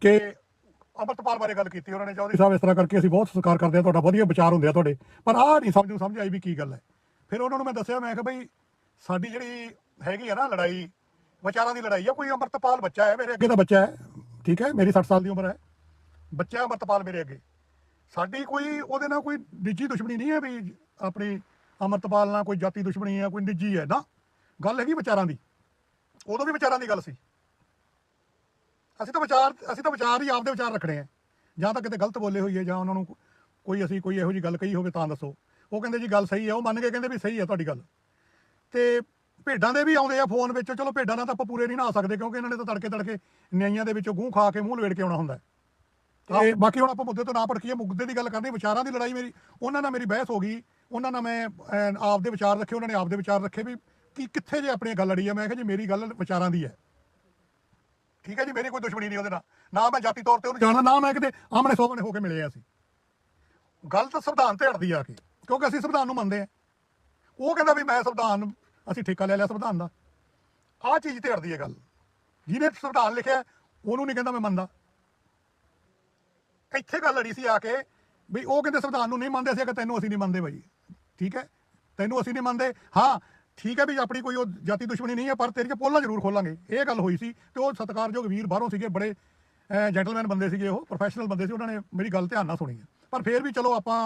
ਕਿ ਅੰਮ੍ਰਿਤਪਾਲ ਬਾਰੇ ਗੱਲ ਕੀਤੀ ਉਹਨਾਂ ਨੇ, ਚੌਧਰੀ ਸਾਹਿਬ, ਇਸ ਤਰ੍ਹਾਂ ਕਰਕੇ ਅਸੀਂ ਬਹੁਤ ਸਤਿਕਾਰ ਕਰਦੇ ਹਾਂ, ਤੁਹਾਡਾ ਵਧੀਆ ਵਿਚਾਰ ਹੁੰਦੇ ਆ ਤੁਹਾਡੇ। ਪਰ ਆਹ ਨਹੀਂ ਸਮਝ ਨੂੰ ਸਮਝ ਆਈ ਵੀ ਕੀ ਗੱਲ ਹੈ। ਫਿਰ ਉਹਨਾਂ ਨੂੰ ਮੈਂ ਦੱਸਿਆ, ਮੈਂ ਕਿਹਾ ਬਈ, ਸਾਡੀ ਜਿਹੜੀ ਹੈਗੀ ਆ ਨਾ ਲੜਾਈ, ਵਿਚਾਰਾਂ ਦੀ ਲੜਾਈ ਆ, ਕੋਈ ਅੰਮ੍ਰਿਤਪਾਲ ਬੱਚਾ ਹੈ, ਮੇਰੇ ਅੱਗੇ ਦਾ ਬੱਚਾ ਹੈ, ਠੀਕ ਹੈ, ਮੇਰੀ 60 ਸਾਲ ਦੀ ਉਮਰ ਹੈ। ਬੱਚਾ ਅੰਮ੍ਰਿਤਪਾਲ ਮੇਰੇ ਅੱਗੇ। ਸਾਡੀ ਕੋਈ, ਉਹਦੇ ਨਾਲ ਕੋਈ ਨਿੱਜੀ ਦੁਸ਼ਮਣੀ ਨਹੀਂ ਹੈ ਵੀ ਆਪਣੀ ਅੰਮ੍ਰਿਤਪਾਲ ਨਾਲ ਕੋਈ ਜਾਤੀ ਦੁਸ਼ਮਣੀ ਹੈ, ਕੋਈ ਨਿੱਜੀ ਹੈ ਨਾ। ਗੱਲ ਹੈਗੀ ਵਿਚਾਰਾਂ ਦੀ। ਉਦੋਂ ਵੀ ਵਿਚਾਰਾਂ ਦੀ ਗੱਲ ਸੀ। ਅਸੀਂ ਤਾਂ ਵਿਚਾਰ ਅਸੀਂ ਤਾਂ ਵਿਚਾਰ ਹੀ ਆਪਦੇ ਵਿਚਾਰ ਰੱਖਣੇ ਆ। ਜਾਂ ਤਾਂ ਕਿਤੇ ਗਲਤ ਬੋਲੇ ਹੋਈਏ ਜਾਂ ਉਹਨਾਂ ਨੂੰ ਕੋਈ ਅਸੀਂ ਕੋਈ ਇਹੋ ਜੀ ਗੱਲ ਕਹੀ ਹੋਵੇ ਤਾਂ ਦੱਸੋ। ਉਹ ਕਹਿੰਦੇ ਜੀ ਗੱਲ ਸਹੀ ਹੈ ਉਹ ਮੰਨ ਕੇ ਕਹਿੰਦੇ ਵੀ ਸਹੀ ਹੈ ਤੁਹਾਡੀ ਗੱਲ। ਤੇ ਭੇਡਾਂ ਦੇ ਵੀ ਆਉਂਦੇ ਆ ਫੋਨ ਵਿੱਚ ਚਲੋ ਭੇਡਾਂ ਨਾਲ ਤਾਂ ਆਪਾਂ ਪੂਰੇ ਨਹੀਂ ਨਹਾ ਸਕਦੇ ਕਿਉਂਕਿ ਇਹਨਾਂ ਨੇ ਤਾਂ ਤੜਕੇ ਤੜਕੇ ਨਿਆਈਆਂ ਦੇ ਵਿੱਚੋਂ ਗੂੰ ਖਾ ਕੇ ਮੂੰਹ ਲਵੇੜ ਕੇ ਆਉਣਾ ਹੁੰਦਾ। ਤੇ ਬਾਕੀ ਹੁਣ ਆਪਾਂ ਮੁੱਦੇ ਤੋਂ ਨਾ ਭੜਕੀਏ ਮੁੱਦੇ ਦੀ ਗੱਲ ਕਰਨੀ ਵਿਚਾਰਾਂ ਦੀ ਲੜਾਈ ਮੇਰੀ ਉਹਨਾਂ ਨਾਲ ਮੇਰੀ ਬਹਿਸ ਹੋ ਗਈ। ਉਹਨਾਂ ਨਾਲ ਮੈਂ ਆਪਦੇ ਵਿਚਾਰ ਰੱਖੇ ਉਹਨਾਂ ਨੇ ਆਪਦੇ ਵਿਚਾਰ ਰੱਖੇ ਵੀ ਕੀ ਕਿੱਥੇ ਜੇ ਆਪਣੀ ਗੱਲ ਲੜੀ ਹੈ ਮੈਂ ਕਿਹਾ ਜੀ ਮੇਰੀ ਗੱਲ ਵਿਚਾਰਾਂ ਦੀ ਹੈ। ਠੀਕ ਹੈ ਜੀ ਮੇਰੀ ਕੋਈ ਦੁਸ਼ਮਣੀ ਨਹੀਂ ਉਹਦੇ ਨਾਲ। ਨਾ ਮੈਂ ਜਾਤੀ ਤੌਰ ਤੇ ਉਹਨੂੰ ਜਾਣਦਾ। ਨਾ ਮੈਂ ਕਿਤੇ ਆਮਣੇ ਸੋਹਣੇ ਹੋ ਕੇ ਮਿਲੇ ਆ ਅਸੀਂ। ਗੱਲ ਤਾਂ ਸੰਵਿਧਾਨ ਤੇ ਅੜਦੀ ਆ ਕੇ ਕਿਉਂਕਿ ਅਸੀਂ ਸੰਵਿਧਾਨ ਨੂੰ ਮੰਨਦੇ ਆ। ਉਹ ਕਹਿੰਦਾ ਵੀ ਮੈਂ ਸੰਵਿਧਾਨ ਅਸੀਂ ਠੇਕਾ ਲੈ ਲਿਆ ਸੰਵਿਧਾਨ ਦਾ। ਆਹ ਚੀਜ਼ ਤੇ ਅੜਦੀ ਹੈ ਗੱਲ। ਜਿਹਨੇ ਸੰਵਿਧਾਨ ਲਿਖਿਆ ਉਹਨੂੰ ਨਹੀਂ ਕਹਿੰਦਾ ਮੈਂ ਮੰਨਦਾ। ਇੱਥੇ ਗੱਲ ਅੜੀ ਸੀ ਆ ਕੇ ਵੀ ਉਹ ਕਹਿੰਦੇ ਸੰਵਿਧਾਨ ਨੂੰ ਨਹੀਂ ਮੰਨਦੇ ਅਸੀਂ ਕਿ ਤੈਨੂੰ ਅਸੀਂ ਨਹੀਂ ਮੰਨਦੇ ਬਾਈ। ਠੀਕ ਹੈ? ਤੈਨੂੰ ਅਸੀਂ ਨਹੀਂ ਮੰਨਦੇ? ਹਾਂ ਠੀਕ ਹੈ ਵੀ ਆਪਣੀ ਕੋਈ ਉਹ ਜਾਤੀ ਦੁਸ਼ਮਣੀ ਨਹੀਂ ਹੈ, ਪਰ ਤੇਰੀਆਂ ਪੋਲਾਂ ਜ਼ਰੂਰ ਖੋਲਾਂਗੇ। ਇਹ ਗੱਲ ਹੋਈ ਸੀ ਤੇ ਉਹ ਸਤਿਕਾਰਯੋਗ ਵੀਰ ਬਾਹਰੋਂ ਸੀਗੇ, ਬੜੇ ਜੈਂਟਲਮੈਨ ਬੰਦੇ ਸੀਗੇ ਉਹ ਪ੍ਰੋਫੈਸ਼ਨਲ ਬੰਦੇ ਸੀ, ਉਹਨਾਂ ਨੇ ਮੇਰੀ ਗੱਲ ਧਿਆਨ ਨਾਲ ਸੁਣੀ ਹੈ। ਪਰ ਫਿਰ ਵੀ ਚਲੋ ਆਪਾਂ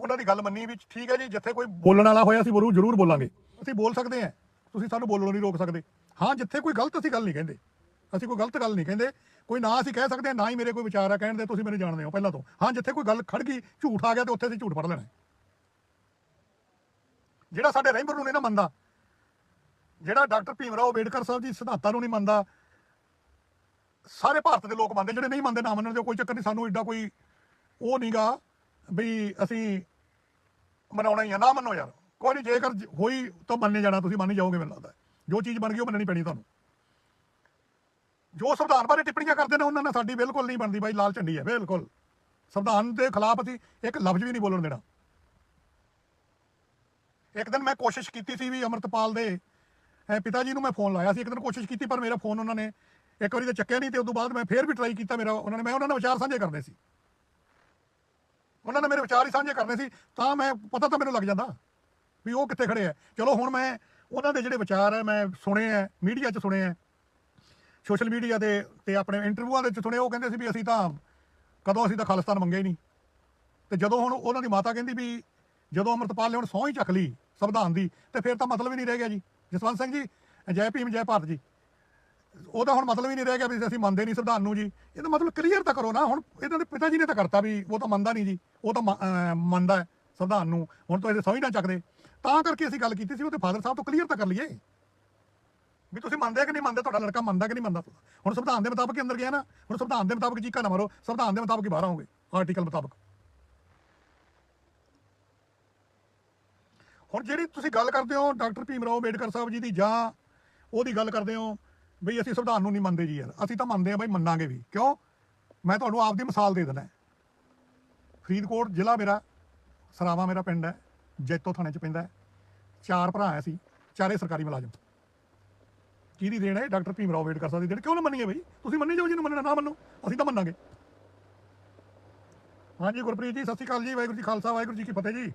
ਉਹਨਾਂ ਦੀ ਗੱਲ ਮੰਨੀ ਵੀ ਠੀਕ ਹੈ ਜੀ, ਜਿੱਥੇ ਕੋਈ ਬੋਲਣ ਵਾਲਾ ਹੋਇਆ ਅਸੀਂ ਜ਼ਰੂਰ ਜ਼ਰੂਰ ਬੋਲਾਂਗੇ। ਅਸੀਂ ਬੋਲ ਸਕਦੇ ਹਾਂ, ਤੁਸੀਂ ਸਾਨੂੰ ਬੋਲਣੋਂ ਨਹੀਂ ਰੋਕ ਸਕਦੇ। ਹਾਂ, ਜਿੱਥੇ ਕੋਈ ਗਲਤ ਅਸੀਂ ਗੱਲ ਨਹੀਂ ਕਹਿੰਦੇ। ਅਸੀਂ ਕੋਈ ਗਲਤ ਗੱਲ ਨਹੀਂ ਕਹਿੰਦੇ। ਕੋਈ ਨਾ ਅਸੀਂ ਕਹਿ ਸਕਦੇ ਹਾਂ, ਨਾ ਹੀ ਮੇਰੇ ਕੋਈ ਵਿਚਾਰ ਆ, ਕਹਿਣ ਦੇ ਤੁਸੀਂ ਮੈਨੂੰ ਜਾਣਦੇ ਹੋ ਪਹਿਲਾਂ ਤੋਂ। ਹਾਂ, ਜਿੱਥੇ ਕੋਈ ਗੱਲ ਖੜ ਗਈ, ਝੂਠ ਆ ਗਿਆ ਤੇ ਉੱਥੇ ਅਸੀਂ ਝੂਠ ਫੜ ਲੈਣਾ ਜਿਹੜਾ ਸਾਡੇ ਰਹਿਬਰ ਨੂੰ ਨਹੀਂ ਨਾ ਮੰਨਦਾ, ਜਿਹੜਾ ਡਾਕਟਰ ਭੀਮ ਰਾਓ ਅੰਬੇਡਕਰ ਸਾਹਿਬ ਦੀ ਸਿਧਾਂਤਾਂ ਨੂੰ ਨਹੀਂ ਮੰਨਦਾ, ਸਾਰੇ ਭਾਰਤ ਦੇ ਲੋਕ ਮੰਨਦੇ, ਜਿਹੜੇ ਨਹੀਂ ਮੰਨਦੇ ਨਾ ਮੰਨਣ ਦੇ ਕੋਈ ਚੱਕਰ ਨਹੀਂ, ਸਾਨੂੰ ਐਡਾ ਕੋਈ ਉਹ ਨਹੀਂਗਾ ਵੀ ਅਸੀਂ ਮਨਾਉਣਾ ਹੀ ਆ, ਨਾ ਮੰਨੋ ਯਾਰ। ਕੋਈ ਨਹੀਂ, ਜੇਕਰ ਹੋਈ ਤਾਂ ਮੰਨੇ ਜਾਣਾ, ਤੁਸੀਂ ਮੰਨ ਜਾਓਗੇ ਮੈਨੂੰ ਲੱਗਦਾ। ਜੋ ਚੀਜ਼ ਬਣ ਗਈ ਉਹ ਮੰਨਣੀ ਪੈਣੀ ਤੁਹਾਨੂੰ। ਜੋ ਸੰਵਿਧਾਨ ਬਾਰੇ ਟਿੱਪਣੀਆਂ ਕਰਦੇ ਨੇ, ਉਹਨਾਂ ਨਾਲ ਸਾਡੀ ਬਿਲਕੁਲ ਨਹੀਂ ਬਣਦੀ ਬਾਈ ਲਾਲ ਝੰਡੀ ਹੈ, ਬਿਲਕੁਲ। ਸੰਵਿਧਾਨ ਦੇ ਖਿਲਾਫ ਅਸੀਂ ਇੱਕ ਲਫ਼ਜ਼ ਵੀ ਨਹੀਂ ਬੋਲਣ ਦੇਣਾ। ਇੱਕ ਦਿਨ ਮੈਂ ਕੋਸ਼ਿਸ਼ ਕੀਤੀ ਸੀ ਵੀ ਅਮਰਤਪਾਲ ਦੇ ਪਿਤਾ ਜੀ ਨੂੰ ਮੈਂ ਫੋਨ ਲਾਇਆ ਸੀ, ਇੱਕ ਦਿਨ ਕੋਸ਼ਿਸ਼ ਕੀਤੀ, ਪਰ ਮੇਰਾ ਫੋਨ ਉਹਨਾਂ ਨੇ ਇੱਕ ਵਾਰੀ ਤਾਂ ਚੱਕਿਆ ਨਹੀਂ ਤੇ ਉਸ ਤੋਂ ਬਾਅਦ ਮੈਂ ਫੇਰ ਵੀ ਟਰਾਈ ਕੀਤਾ ਮੇਰਾ, ਉਹਨਾਂ ਨੇ, ਮੈਂ ਉਹਨਾਂ ਨਾਲ ਵਿਚਾਰ ਸਾਂਝੇ ਕਰਨੇ ਸੀ। ਉਹਨਾਂ ਨੇ ਮੇਰੇ ਵਿਚਾਰ ਹੀ ਸਾਂਝੇ ਕਰਨੇ ਸੀ, ਤਾਂ ਮੈਂ, ਪਤਾ ਤਾਂ ਮੈਨੂੰ ਲੱਗ ਜਾਂਦਾ ਵੀ ਉਹ ਕਿੱਥੇ ਖੜੇ ਆ। ਚਲੋ ਹੁਣ ਮੈਂ ਉਹਨਾਂ ਦੇ ਜਿਹੜੇ ਵਿਚਾਰ ਹੈ ਮੈਂ ਸੁਣੇ ਆ ਮੀਡੀਆ 'ਚ ਸੁਣੇ ਆ ਸੋਸ਼ਲ ਮੀਡੀਆ ਦੇ ਤੇ ਆਪਣੇ ਇੰਟਰਵਿਊਆਂ ਦੇ ਵਿੱਚ ਸੁਣੇ, ਉਹ ਕਹਿੰਦੇ ਸੀ ਵੀ ਅਸੀਂ ਤਾਂ ਕਦੋਂ ਅਸੀਂ ਤਾਂ ਖਾਲਿਸਤਾਨ ਮੰਗੇ ਹੀ ਨਹੀਂ। ਤੇ ਜਦੋਂ ਹੁਣ ਉਹਨਾਂ ਦੀ ਮਾਤਾ ਕਹਿੰਦੀ ਵੀ ਜਦੋਂ ਅਮਰਤਪਾਲ ਨੇ ਹੁਣ ਸਹੁੰ ਹੀ ਚੱਕ ਲਈ ਸੰਵਿਧਾਨ ਦੀ, ਤੇ ਫਿਰ ਤਾਂ ਮਤਲਬ ਹੀ ਨਹੀਂ ਰਹਿ ਗਿਆ ਜੀ। ਜਸਵੰਤ ਸਿੰਘ ਜੀ, ਜੈ ਭੀਮ, ਜੈ ਭਾਰਤ ਜੀ। ਉਹਦਾ ਹੁਣ ਮਤਲਬ ਹੀ ਨਹੀਂ ਰਹਿ ਗਿਆ ਵੀ ਅਸੀਂ ਮੰਨਦੇ ਨਹੀਂ ਸੰਵਿਧਾਨ ਨੂੰ ਜੀ। ਇਹਦਾ ਮਤਲਬ ਕਲੀਅਰ ਤਾਂ ਕਰੋ ਨਾ, ਹੁਣ ਇਹਨਾਂ ਦੇ ਪਿਤਾ ਜੀ ਨੇ ਤਾਂ ਕਰਤਾ ਵੀ, ਉਹ ਤਾਂ ਮੰਨਦਾ ਨਹੀਂ ਜੀ। ਉਹ ਤਾਂ ਮੰਨਦਾ ਹੈ ਸੰਵਿਧਾਨ ਨੂੰ। ਹੁਣ ਤੋਂ ਇਹਦੇ ਸਹੁੰ ਹੀ ਨਾ ਚੱਕਦੇ। ਤਾਂ ਕਰਕੇ ਅਸੀਂ ਗੱਲ ਕੀਤੀ ਸੀ, ਉਹਦੇ ਫਾਦਰ ਸਾਹਿਬ ਤੋਂ ਕਲੀਅਰ ਤਾਂ ਕਰ ਲਈਏ। ਵੀ ਤੁਸੀਂ ਮੰਨਦੇ ਕਿ ਨਹੀਂ ਮੰਨਦੇ, ਤੁਹਾਡਾ ਲੜਕਾ ਮੰਨਦਾ ਕਿ ਨਹੀਂ ਮੰਨਦਾ? ਹੁਣ ਸੰਵਿਧਾਨ ਦੇ ਮੁਤਾਬਕ ਹੀ ਅੰਦਰ ਗਿਆ ਨਾ। ਹੁਣ ਸੰਵਿਧਾਨ ਦੇ ਮੁਤਾਬਕ ਚੀਕਾ ਨਾ ਮਾਰੋ। ਸੰਵਿਧਾਨ ਦੇ ਮੁਤਾਬਕ ਹੀ ਬਾਹਰ ਆਓਗੇ ਆਰਟੀਕਲ ਮੁਤਾਬਕ। ਹੁਣ ਜਿਹੜੀ ਤੁਸੀਂ ਗੱਲ ਕਰਦੇ ਹੋ, ਡਾਕਟਰ ਭੀਮ ਰਾਓ ਅੰਬੇਡਕਰ ਸਾਹਿਬ ਜੀ ਦੀ ਜਾਂ ਉਹਦੀ ਗੱਲ ਕਰਦੇ ਹੋ, ਬਈ ਅਸੀਂ ਸੰਵਿਧਾਨ ਨੂੰ ਨਹੀਂ ਮੰਨਦੇ ਜੀ ਯਾਰ, ਅਸੀਂ ਤਾਂ ਮੰਨਦੇ ਆ ਬਈ ਮੰਨਾਂਗੇ ਵੀ। ਕਿਉਂ? ਮੈਂ ਤੁਹਾਨੂੰ ਆਪਦੀ ਮਿਸਾਲ ਦੇ ਦਿੰਦਾ। ਫਰੀਦਕੋਟ ਜ਼ਿਲ੍ਹਾ ਮੇਰਾ, ਸਰਾਵਾ ਮੇਰਾ ਪਿੰਡ ਹੈ, ਜੈਤੋ ਥਾਣੇ ਚ ਪੈਂਦਾ ਚਾਰ ਭਰਾ ਆ ਅਸੀਂ, ਚਾਰੇ ਸਰਕਾਰੀ ਮੁਲਾਜ਼ਮ। ਕਿਹਦੀ ਦੇਣ ਹੈ? ਡਾਕਟਰ ਭੀਮ ਰਾਓ ਅੰਬੇਡਕਰ ਸਾਹਿਬ ਦੀ ਦੇਣ। ਕਿਉਂ ਨਾ ਮੰਨੀਏ ਬਈ? ਤੁਸੀਂ ਮੰਨੀ ਜਾਓ ਜਿਹਨੂੰ ਮੰਨਣਾ, ਨਾ ਮੰਨੋ। ਅਸੀਂ ਤਾਂ ਮੰਨਾਂਗੇ। ਹਾਂਜੀ ਗੁਰਪ੍ਰੀਤ ਜੀ, ਸਤਿ ਸ਼੍ਰੀ ਅਕਾਲ ਜੀ, ਵਾਹਿਗੁਰੂ ਜੀ ਖਾਲਸਾ, ਵਾਹਿਗੁਰੂ ਜੀ ਕੀ ਫਤਿਹ ਜੀ।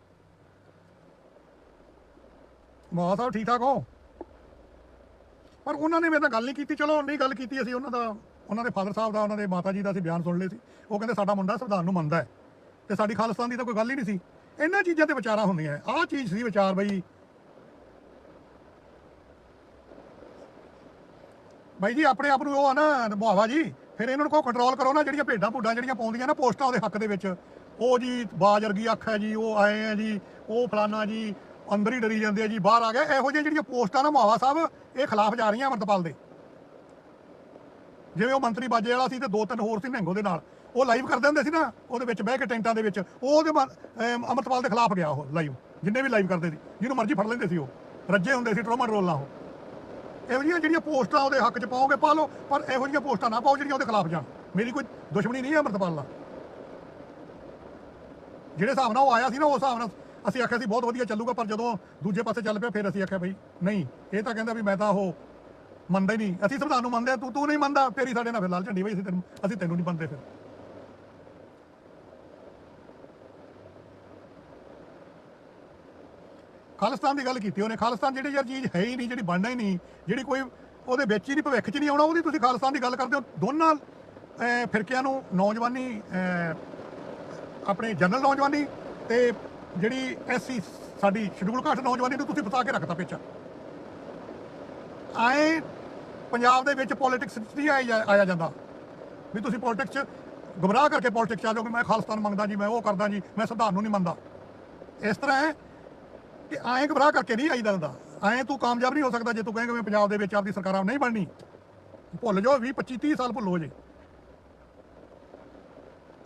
ਮਾਂ ਸਾਹਿਬ ਠੀਕ ਠਾਕ ਹੋ? ਪਰ ਉਹਨਾਂ ਨੇ ਮੇਰੇ ਨਾਲ ਗੱਲ ਨਹੀਂ ਕੀਤੀ। ਚਲੋ, ਨਹੀਂ ਗੱਲ ਕੀਤੀ ਅਸੀਂ, ਉਹਨਾਂ ਦਾ, ਉਹਨਾਂ ਦੇ ਫਾਦਰ ਸਾਹਿਬ ਦਾ, ਉਹਨਾਂ ਦੇ ਮਾਤਾ ਜੀ ਦਾ ਅਸੀਂ ਬਿਆਨ ਸੁਣ ਲਏ ਸੀ। ਉਹ ਕਹਿੰਦੇ, ਸਾਡਾ ਮੁੰਡਾ ਸੰਵਿਧਾਨ ਨੂੰ ਮੰਨਦਾ ਹੈ। ਤੇ ਸਾਡੀ ਖਾਲਿਸਤਾਨ ਦੀ ਤਾਂ ਕੋਈ ਗੱਲ ਹੀ ਨਹੀਂ ਸੀ। ਇਹਨਾਂ ਚੀਜ਼ਾਂ ਤੇ ਵਿਚਾਰਾਂ ਹੁੰਦੀਆਂ ਆਹ ਚੀਜ਼ ਸੀ ਵਿਚਾਰ ਬਈ। ਬਾਈ ਜੀ, ਆਪਣੇ ਆਪ ਨੂੰ ਉਹ ਆ ਨਾ ਮੁਹਾਵਾ ਜੀ, ਫਿਰ ਇਹਨਾਂ ਨੂੰ ਕੋ ਕੰਟਰੋਲ ਕਰੋ ਨਾ, ਜਿਹੜੀਆਂ ਭੇਡਾਂ ਭੁੱਡਾਂ ਜਿਹੜੀਆਂ ਪਾਉਂਦੀਆਂ ਨਾ, ਪੋਸਟਾਂ ਉਹਦੇ ਹੱਕ ਦੇ ਵਿੱਚ। ਉਹ ਜੀ, ਬਾਜਰਗੀ ਅੱਖ ਹੈ ਜੀ, ਉਹ ਆਏ ਆ ਜੀ, ਉਹ ਫਲਾਨਾ ਜੀ ਅੰਦਰ ਹੀ ਡਰੀ ਜਾਂਦੇ ਆ ਜੀ, ਬਾਹਰ ਆ ਗਏ। ਇਹੋ ਜਿਹੀਆਂ ਜਿਹੜੀਆਂ ਪੋਸਟਾਂ ਨਾ ਮਾਵਾ ਸਾਹਿਬ, ਇਹ ਖਿਲਾਫ ਜਾ ਰਹੀਆਂ ਅਮਰਤਪਾਲ ਦੇ। ਜਿਵੇਂ ਉਹ ਮੰਤਰੀ ਬਾਜੇ ਵਾਲਾ ਸੀ ਤੇ ਦੋ ਤਿੰਨ ਹੋਰ ਸੀ ਨਿਹੰਗੋ ਦੇ ਨਾਲ। ਉਹ ਲਾਈਵ ਕਰਦੇ ਹੁੰਦੇ ਸੀ ਨਾ, ਉਹਦੇ ਵਿੱਚ ਬਹਿ ਕੇ ਟੈਂਟਾਂ ਦੇ ਵਿੱਚ। ਉਹ ਉਹਦੇ ਮ- ਅਮਰਤਪਾਲ ਦੇ ਖਿਲਾਫ ਗਿਆ ਉਹ ਲਾਈਵ ਜਿੰਨੇ ਵੀ ਲਾਈਵ ਕਰਦੇ ਸੀ। ਜਿਹਨੂੰ ਮਰਜ਼ੀ ਫੜ ਲੈਂਦੇ ਸੀ ਉਹ। ਰੱਜੇ ਹੁੰਦੇ ਸੀ, ਟਰੋਮਾ ਰੋਲ ਨਾਲ ਉਹ। ਇਹੋ ਜਿਹੀਆਂ ਜਿਹੜੀਆਂ ਪੋਸਟਾਂ ਉਹਦੇ ਹੱਕ 'ਚ ਪਾਓਗੇ, ਪਾ ਲਓ, ਪਰ ਇਹੋ ਜਿਹੀਆਂ ਪੋਸਟਾਂ ਨਾ ਪਾਓ ਜਿਹੜੀਆਂ ਉਹਦੇ ਖਿਲਾਫ ਜਾਣ। ਮੇਰੀ ਕੋਈ ਦੁਸ਼ਮਣੀ ਨਹੀਂ ਹੈ ਅਮਰਤਪਾਲ ਨਾਲ। ਜਿਹੜੇ ਹਿਸਾਬ ਨਾਲ ਉਹ ਆਇਆ ਸੀ ਨਾ ਉਸ ਹਿਸਾਬ ਨਾਲ ਅਸੀਂ ਆਖਿਆ ਸੀ ਬਹੁਤ ਵਧੀਆ ਚੱਲੂਗਾ ਪਰ ਜਦੋਂ ਦੂਜੇ ਪਾਸੇ ਚੱਲ ਪਿਆ ਫਿਰ ਅਸੀਂ ਆਖਿਆ ਬਈ ਨਹੀਂ ਇਹ ਤਾਂ ਕਹਿੰਦਾ ਵੀ ਮੈਂ ਤਾਂ ਉਹ ਮੰਨਦਾ ਹੀ ਨਹੀਂ। ਅਸੀਂ ਸੰਵਿਧਾਨ ਨੂੰ ਮੰਨਦੇ ਆ ਤੂੰ ਤੂੰ ਨਹੀਂ ਮੰਨਦਾ ਤੇਰੀ ਸਾਡੇ ਨਾਲ ਫਿਰ ਲਾਲ ਝੰਡੀ ਬਈ ਅਸੀਂ ਤੈਨੂੰ ਅਸੀਂ ਤੈਨੂੰ ਨਹੀਂ ਮੰਨਦੇ ਫਿਰ। ਖਾਲਿਸਤਾਨ ਦੀ ਗੱਲ ਕੀਤੀ ਉਹਨੇ। ਖਾਲਿਸਤਾਨ ਜਿਹੜੀ ਯਾਰ ਚੀਜ਼ ਹੈ ਹੀ ਨਹੀਂ ਜਿਹੜੀ ਬਣਨਾ ਹੀ ਨਹੀਂ ਜਿਹੜੀ ਕੋਈ ਉਹਦੇ ਵਿੱਚ ਹੀ ਨਹੀਂ ਭਵਿੱਖ 'ਚ ਨਹੀਂ ਆਉਣਾ ਉਹਦੀ ਤੁਸੀਂ ਖਾਲਿਸਤਾਨ ਦੀ ਗੱਲ ਕਰਦੇ ਹੋ। ਦੋਨਾਂ ਅਹ, ਫਿਰਕਿਆਂ ਨੂੰ ਨੌਜਵਾਨੀ ਅਹ, ਆਪਣੇ ਜਨਰਲ ਨੌਜਵਾਨੀ ਤੇ ਜਿਹੜੀ ਐਸੀ ਸਾਡੀ ਸ਼ਡਿਊਲ ਕਾਸਟ ਨੌਜਵਾਨੀ ਨੂੰ ਤੁਸੀਂ ਫਸਾ ਕੇ ਰੱਖਤਾ ਪਿੱਛਾ। ਆਏ ਪੰਜਾਬ ਦੇ ਵਿੱਚ ਪੋਲਿਟਿਕਸ ਨਹੀਂ ਆਇਆ ਆਇਆ ਜਾਂਦਾ। ਵੀ ਤੁਸੀਂ ਪੋਲਿਟਿਕਸ 'ਚ ਗੁੰਮਰਾਹ ਕਰਕੇ ਪੋਲਿਟਿਕਸ 'ਚ ਆ ਜਾਓਗੇ ਮੈਂ ਖਾਲਿਸਤਾਨ ਮੰਗਦਾ ਜੀ, ਮੈਂ ਉਹ ਕਰਦਾ ਜੀ, ਮੈਂ ਸੰਵਿਧਾਨ ਨੂੰ ਨਹੀਂ ਮੰਨਦਾ। ਇਸ ਤਰ੍ਹਾਂ ਹੈ ਕਿ ਐਂ ਘਬਰਾ ਕਰਕੇ ਨਹੀਂ ਆਈ ਹੁੰਦਾ ਐਂ ਤੂੰ ਕਾਮਯਾਬ ਨਹੀਂ ਹੋ ਸਕਦਾ ਜੇ ਤੂੰ ਕਹੇਂਗਾ ਮੈਂ ਪੰਜਾਬ ਦੇ ਵਿੱਚ ਆਪਦੀ ਸਰਕਾਰਾਂ ਨਹੀਂ ਬਣਨੀ। ਭੁੱਲ ਜਾਓ 20 25 30 ਸਾਲ ਭੁੱਲੋ ਜੇ।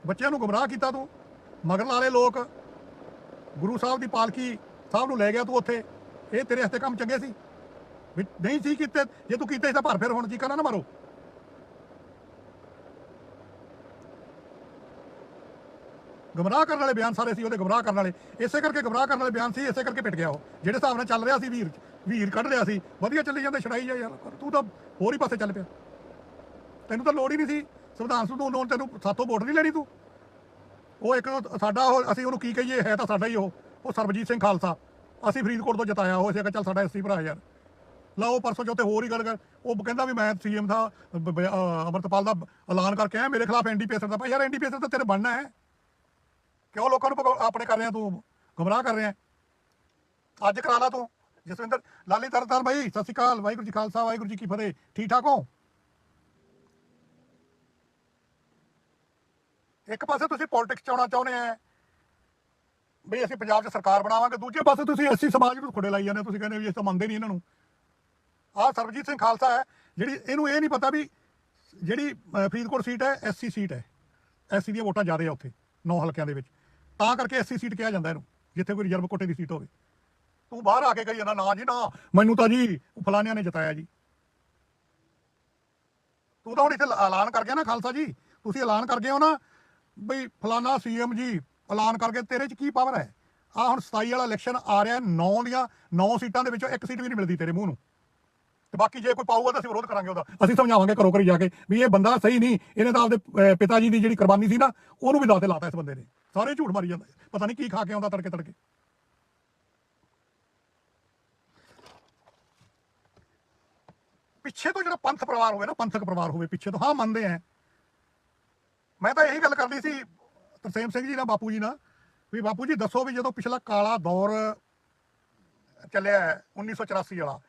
ਬੱਚਿਆਂ ਨੂੰ ਗੁੰਮਰਾਹ ਕੀਤਾ ਤੂੰ। ਮਗਰ ਵਾਲੇ ਲੋਕ ਗੁਰੂ ਸਾਹਿਬ ਦੀ ਪਾਲਕੀ ਸਾਹਿਬ ਨੂੰ ਲੈ ਗਿਆ ਤੂੰ ਉੱਥੇ। ਇਹ ਤੇਰੇ ਹੱਥੇ ਕੰਮ ਚੰਗੇ ਸੀ। ਵੀ ਨਹੀਂ ਸੀ ਕੀਤੇ, ਜੇ ਤੂੰ ਕੀਤੇ ਤਾਂ ਭਰ ਫਿਰ ਹੁਣ ਚੀਕਾਂ ਨਾ ਨਾ ਮਾਰੋ। ਗਮਰਾਹ ਕਰਨ ਵਾਲੇ ਬਿਆਨ ਸਾਰੇ ਸੀ, ਉਹਦੇ ਗਮਰਾਹ ਕਰਨ ਵਾਲੇ। ਇਸੇ ਕਰਕੇ ਗਮਰਾਹ ਕਰਨ ਵਾਲੇ ਬਿਆਨ ਸੀ, ਇਸੇ ਕਰਕੇ ਪਿਟ ਗਿਆ ਉਹ। ਜਿਹੜੇ ਹਿਸਾਬ ਨਾਲ ਚੱਲ ਰਿਹਾ ਸੀ ਵੀਰ ਵੀਰ ਕੱਢ ਰਿਹਾ ਸੀ। ਵਧੀਆ ਚੱਲੀ ਜਾਂਦੇ ਛੜਾਈ ਜਾ ਯਾਰ ਤੂੰ ਤਾਂ ਹੋਰ ਹੀ ਪਾਸੇ ਚੱਲ ਪਿਆ। ਤੈਨੂੰ ਤਾਂ ਲੋੜ ਹੀ ਨਹੀਂ ਸੀ। ਸੰਵਿਧਾਨ ਸੰਵਿਧਾਨ ਲੋਨ ਤੈਨੂੰ ਸਾਤੋਂ ਵੋਟ ਨਹੀਂ ਲੈਣੀ ਤੂੰ। ਉਹ ਇੱਕ ਸਾਡਾ ਉਹ, ਅਸੀਂ ਉਹਨੂੰ ਕੀ ਕਹੀਏ, ਹੈ ਤਾਂ ਸਾਡਾ ਹੀ ਉਹ ਉਹ ਸਰਬਜੀਤ ਸਿੰਘ ਖਾਲਸਾ। ਅਸੀਂ ਫਰੀਦਕੋਟ ਤੋਂ ਜਤਾਇਆ, ਉਹ ਸੀ ਕਿ ਚੱਲ ਸਾਡਾ ਐਸਸੀ ਭਰਾ ਯਾਰ। ਲਾਓ ਪਰਸੋਂ ਚੌਥੇ ਹੋਰ ਹੀ ਗੱਲ ਕਰ, ਉਹ ਕਹਿੰਦਾ ਵੀ ਮੈਂ ਸੀਐਮ ਦਾ, ਬ- ਬ- ਅਹ, ਅਮਰਤਪਾਲ ਦਾ ਐਲਾਨ ਕਰਕੇ ਆਇਆ, ਮੇਰੇ ਖਿਲਾਫ ਐਨਡੀਪੀਐਸ ਦਾ ਭਾਈ ਯਾਰ ਐਨਡੀਪੀਐਸ ਤਾਂ ਤੇਰੇ ਬਣਨਾ ਹੈ। ਕਿਉਂ ਲੋਕਾਂ ਨੂੰ ਭਗੌ- ਆਪਣੇ ਕਰ ਰਿਹਾ ਤੂੰ, ਗੁੰਮਰਾਹ ਕਰ ਰਿਹਾ? ਅੱਜ ਕਰਾ ਲਾ ਤੂੰ। ਜਸਵਿੰਦਰ, ਲਾਲੀ ਤਰਤਾਰ ਭਾਈ ਸਤਿ ਸ਼੍ਰੀ ਅਕਾਲ, ਵਾਹਿਗੁਰੂ ਜੀ ਖਾਲਸਾ, ਵਾਹਿਗੁਰੂ ਜੀ ਕੀ ਫਤਿਹ। ਠੀਕ ਠਾਕ ਹੋ? ਇੱਕ ਪਾਸੇ ਤੁਸੀਂ ਪੋਲਿਟਿਕਸ ਚ ਆਉਣਾ ਚਾਹੁੰਦੇ ਆ, ਬਈ ਅਸੀਂ ਪੰਜਾਬ 'ਚ ਸਰਕਾਰ ਬਣਾਵਾਂਗੇ, ਦੂਜੇ ਪਾਸੇ ਤੁਸੀਂ ਐਸੀ ਸਮਾਜ ਨੂੰ ਖੁੜੇ ਲਾਈ ਜਾਂਦੇ ਹੋ। ਤੁਸੀਂ ਕਹਿੰਦੇ ਵੀ ਇਹ ਤਾਂ ਮੰਨਦੇ ਨਹੀਂ ਇਹਨਾਂ ਨੂੰ। ਆਹ ਸਰਬਜੀਤ ਸਿੰਘ ਖਾਲਸਾ ਹੈ, ਜਿਹੜੀ ਇਹਨੂੰ ਇਹ ਨਹੀਂ ਪਤਾ ਵੀ ਜਿਹੜੀ ਫਰੀਦਕੋਟ ਸੀਟ ਹੈ, ਐਸਸੀ ਸੀਟ ਹੈ। ਐਸਸੀ ਦੀਆਂ ਵੋਟਾਂ ਜ਼ਿਆਦਾ ਆ ਉੱਥੇ, ਨੌ ਹਲਕਿਆਂ ਦੇ ਵਿੱਚ। ਤਾਂ ਕਰਕੇ ਐਸਸੀ ਸੀਟ ਕਿਹਾ ਜਾਂਦਾ ਇਹਨੂੰ, ਜਿੱਥੇ ਕੋਈ ਰਿਜ਼ਰਵ ਕੋਟੇ ਦੀ ਸੀਟ ਹੋਵੇ। ਤੂੰ ਬਾਹਰ ਆ ਕੇ ਕਹੀ ਜਾਂਦਾ, ਨਾ ਜੀ, ਨਾ, ਮੈਨੂੰ ਤਾਂ ਜੀ ਫਲਾਨਿਆਂ ਨੇ ਜਿਤਾਇਆ ਜੀ। ਤੂੰ ਤਾਂ ਹੁਣ ਇੱਥੇ ਐਲਾਨ ਕਰ ਗਿਆ ਨਾ ਖਾਲਸਾ ਜੀ, ਤੁਸੀਂ ਐਲਾਨ ਕਰ ਗਏ ਹੋ ਨਾ ਬਈ ਫਲਾਨਾ ਸੀਐਮ ਜੀ, ਐਲਾਨ ਕਰਕੇ ਤੇਰੇ 'ਚ ਕੀ ਪਾਵਰ ਹੈ? ਆ ਹੁਣ 27 ਵਾਲਾ ਇਲੈਕਸ਼ਨ ਆ ਰਿਹਾ 9 ਦੀਆਂ 9 ਸੀਟਾਂ ਦੇ ਵਿੱਚੋਂ ਇੱਕ ਸੀਟ ਵੀ ਨਹੀਂ ਮਿਲਦੀ ਤੇਰੇ ਮੂੰਹ ਨੂੰ। ਤੇ ਬਾਕੀ ਜੇ ਕੋਈ ਪਾਊਗਾ ਤਾਂ ਅਸੀਂ ਵਿਰੋਧ ਕਰਾਂਗੇ ਉਹਦਾ। ਅਸੀਂ ਸਮਝਾਵਾਂਗੇ ਘਰੋਂ ਘਰੀ ਜਾ ਕੇ ਵੀ ਇਹ ਬੰਦਾ ਸਹੀ ਨਹੀਂ, ਇਹਨੇ ਤਾਂ ਆਪਦੇ ਪਿਤਾ ਜੀ ਦੀ ਜਿਹੜੀ ਕੁਰਬਾਨੀ ਸੀ ਨਾ, ਉਹਨੂੰ ਵੀ ਦਾਤੇ ਲਾਤਾ ਇਸ ਬੰਦੇ ਨੇ। ਸਾਰੇ ਝੂਠ ਮਾਰੀ ਜਾਂਦਾ। ਪਤਾ ਨਹੀਂ ਕੀ ਖਾ ਕੇ ਆਉਂਦਾ ਤੜਕੇ ਤੜਕੇ। ਪਿੱਛੇ ਤੋਂ ਜਿਹੜਾ ਪੰਥ ਪਰਿਵਾਰ ਹੋਵੇ ਨਾ, ਪੰਥਕ ਪਰਿਵਾਰ ਹੋਵੇ, ਪਿੱਛੇ ਤੋਂ, ਹਾਂ, ਮੰਨਦੇ ਆ। ਮੈਂ ਤਾਂ ਇਹੀ ਗੱਲ ਕਰਨੀ ਸੀ ਤਰਸੇਮ ਸਿੰਘ ਜੀ ਨਾਲ ਬਾਪੂ ਜੀ ਨਾਲ ਵੀ ਬਾਪੂ ਜੀ ਦੱਸੋ ਵੀ ਜਦੋਂ ਪਿਛਲਾ ਕਾਲਾ ਦੌਰ ਚੱਲਿਆ ਹੈ, 1984 ਵਾਲਾ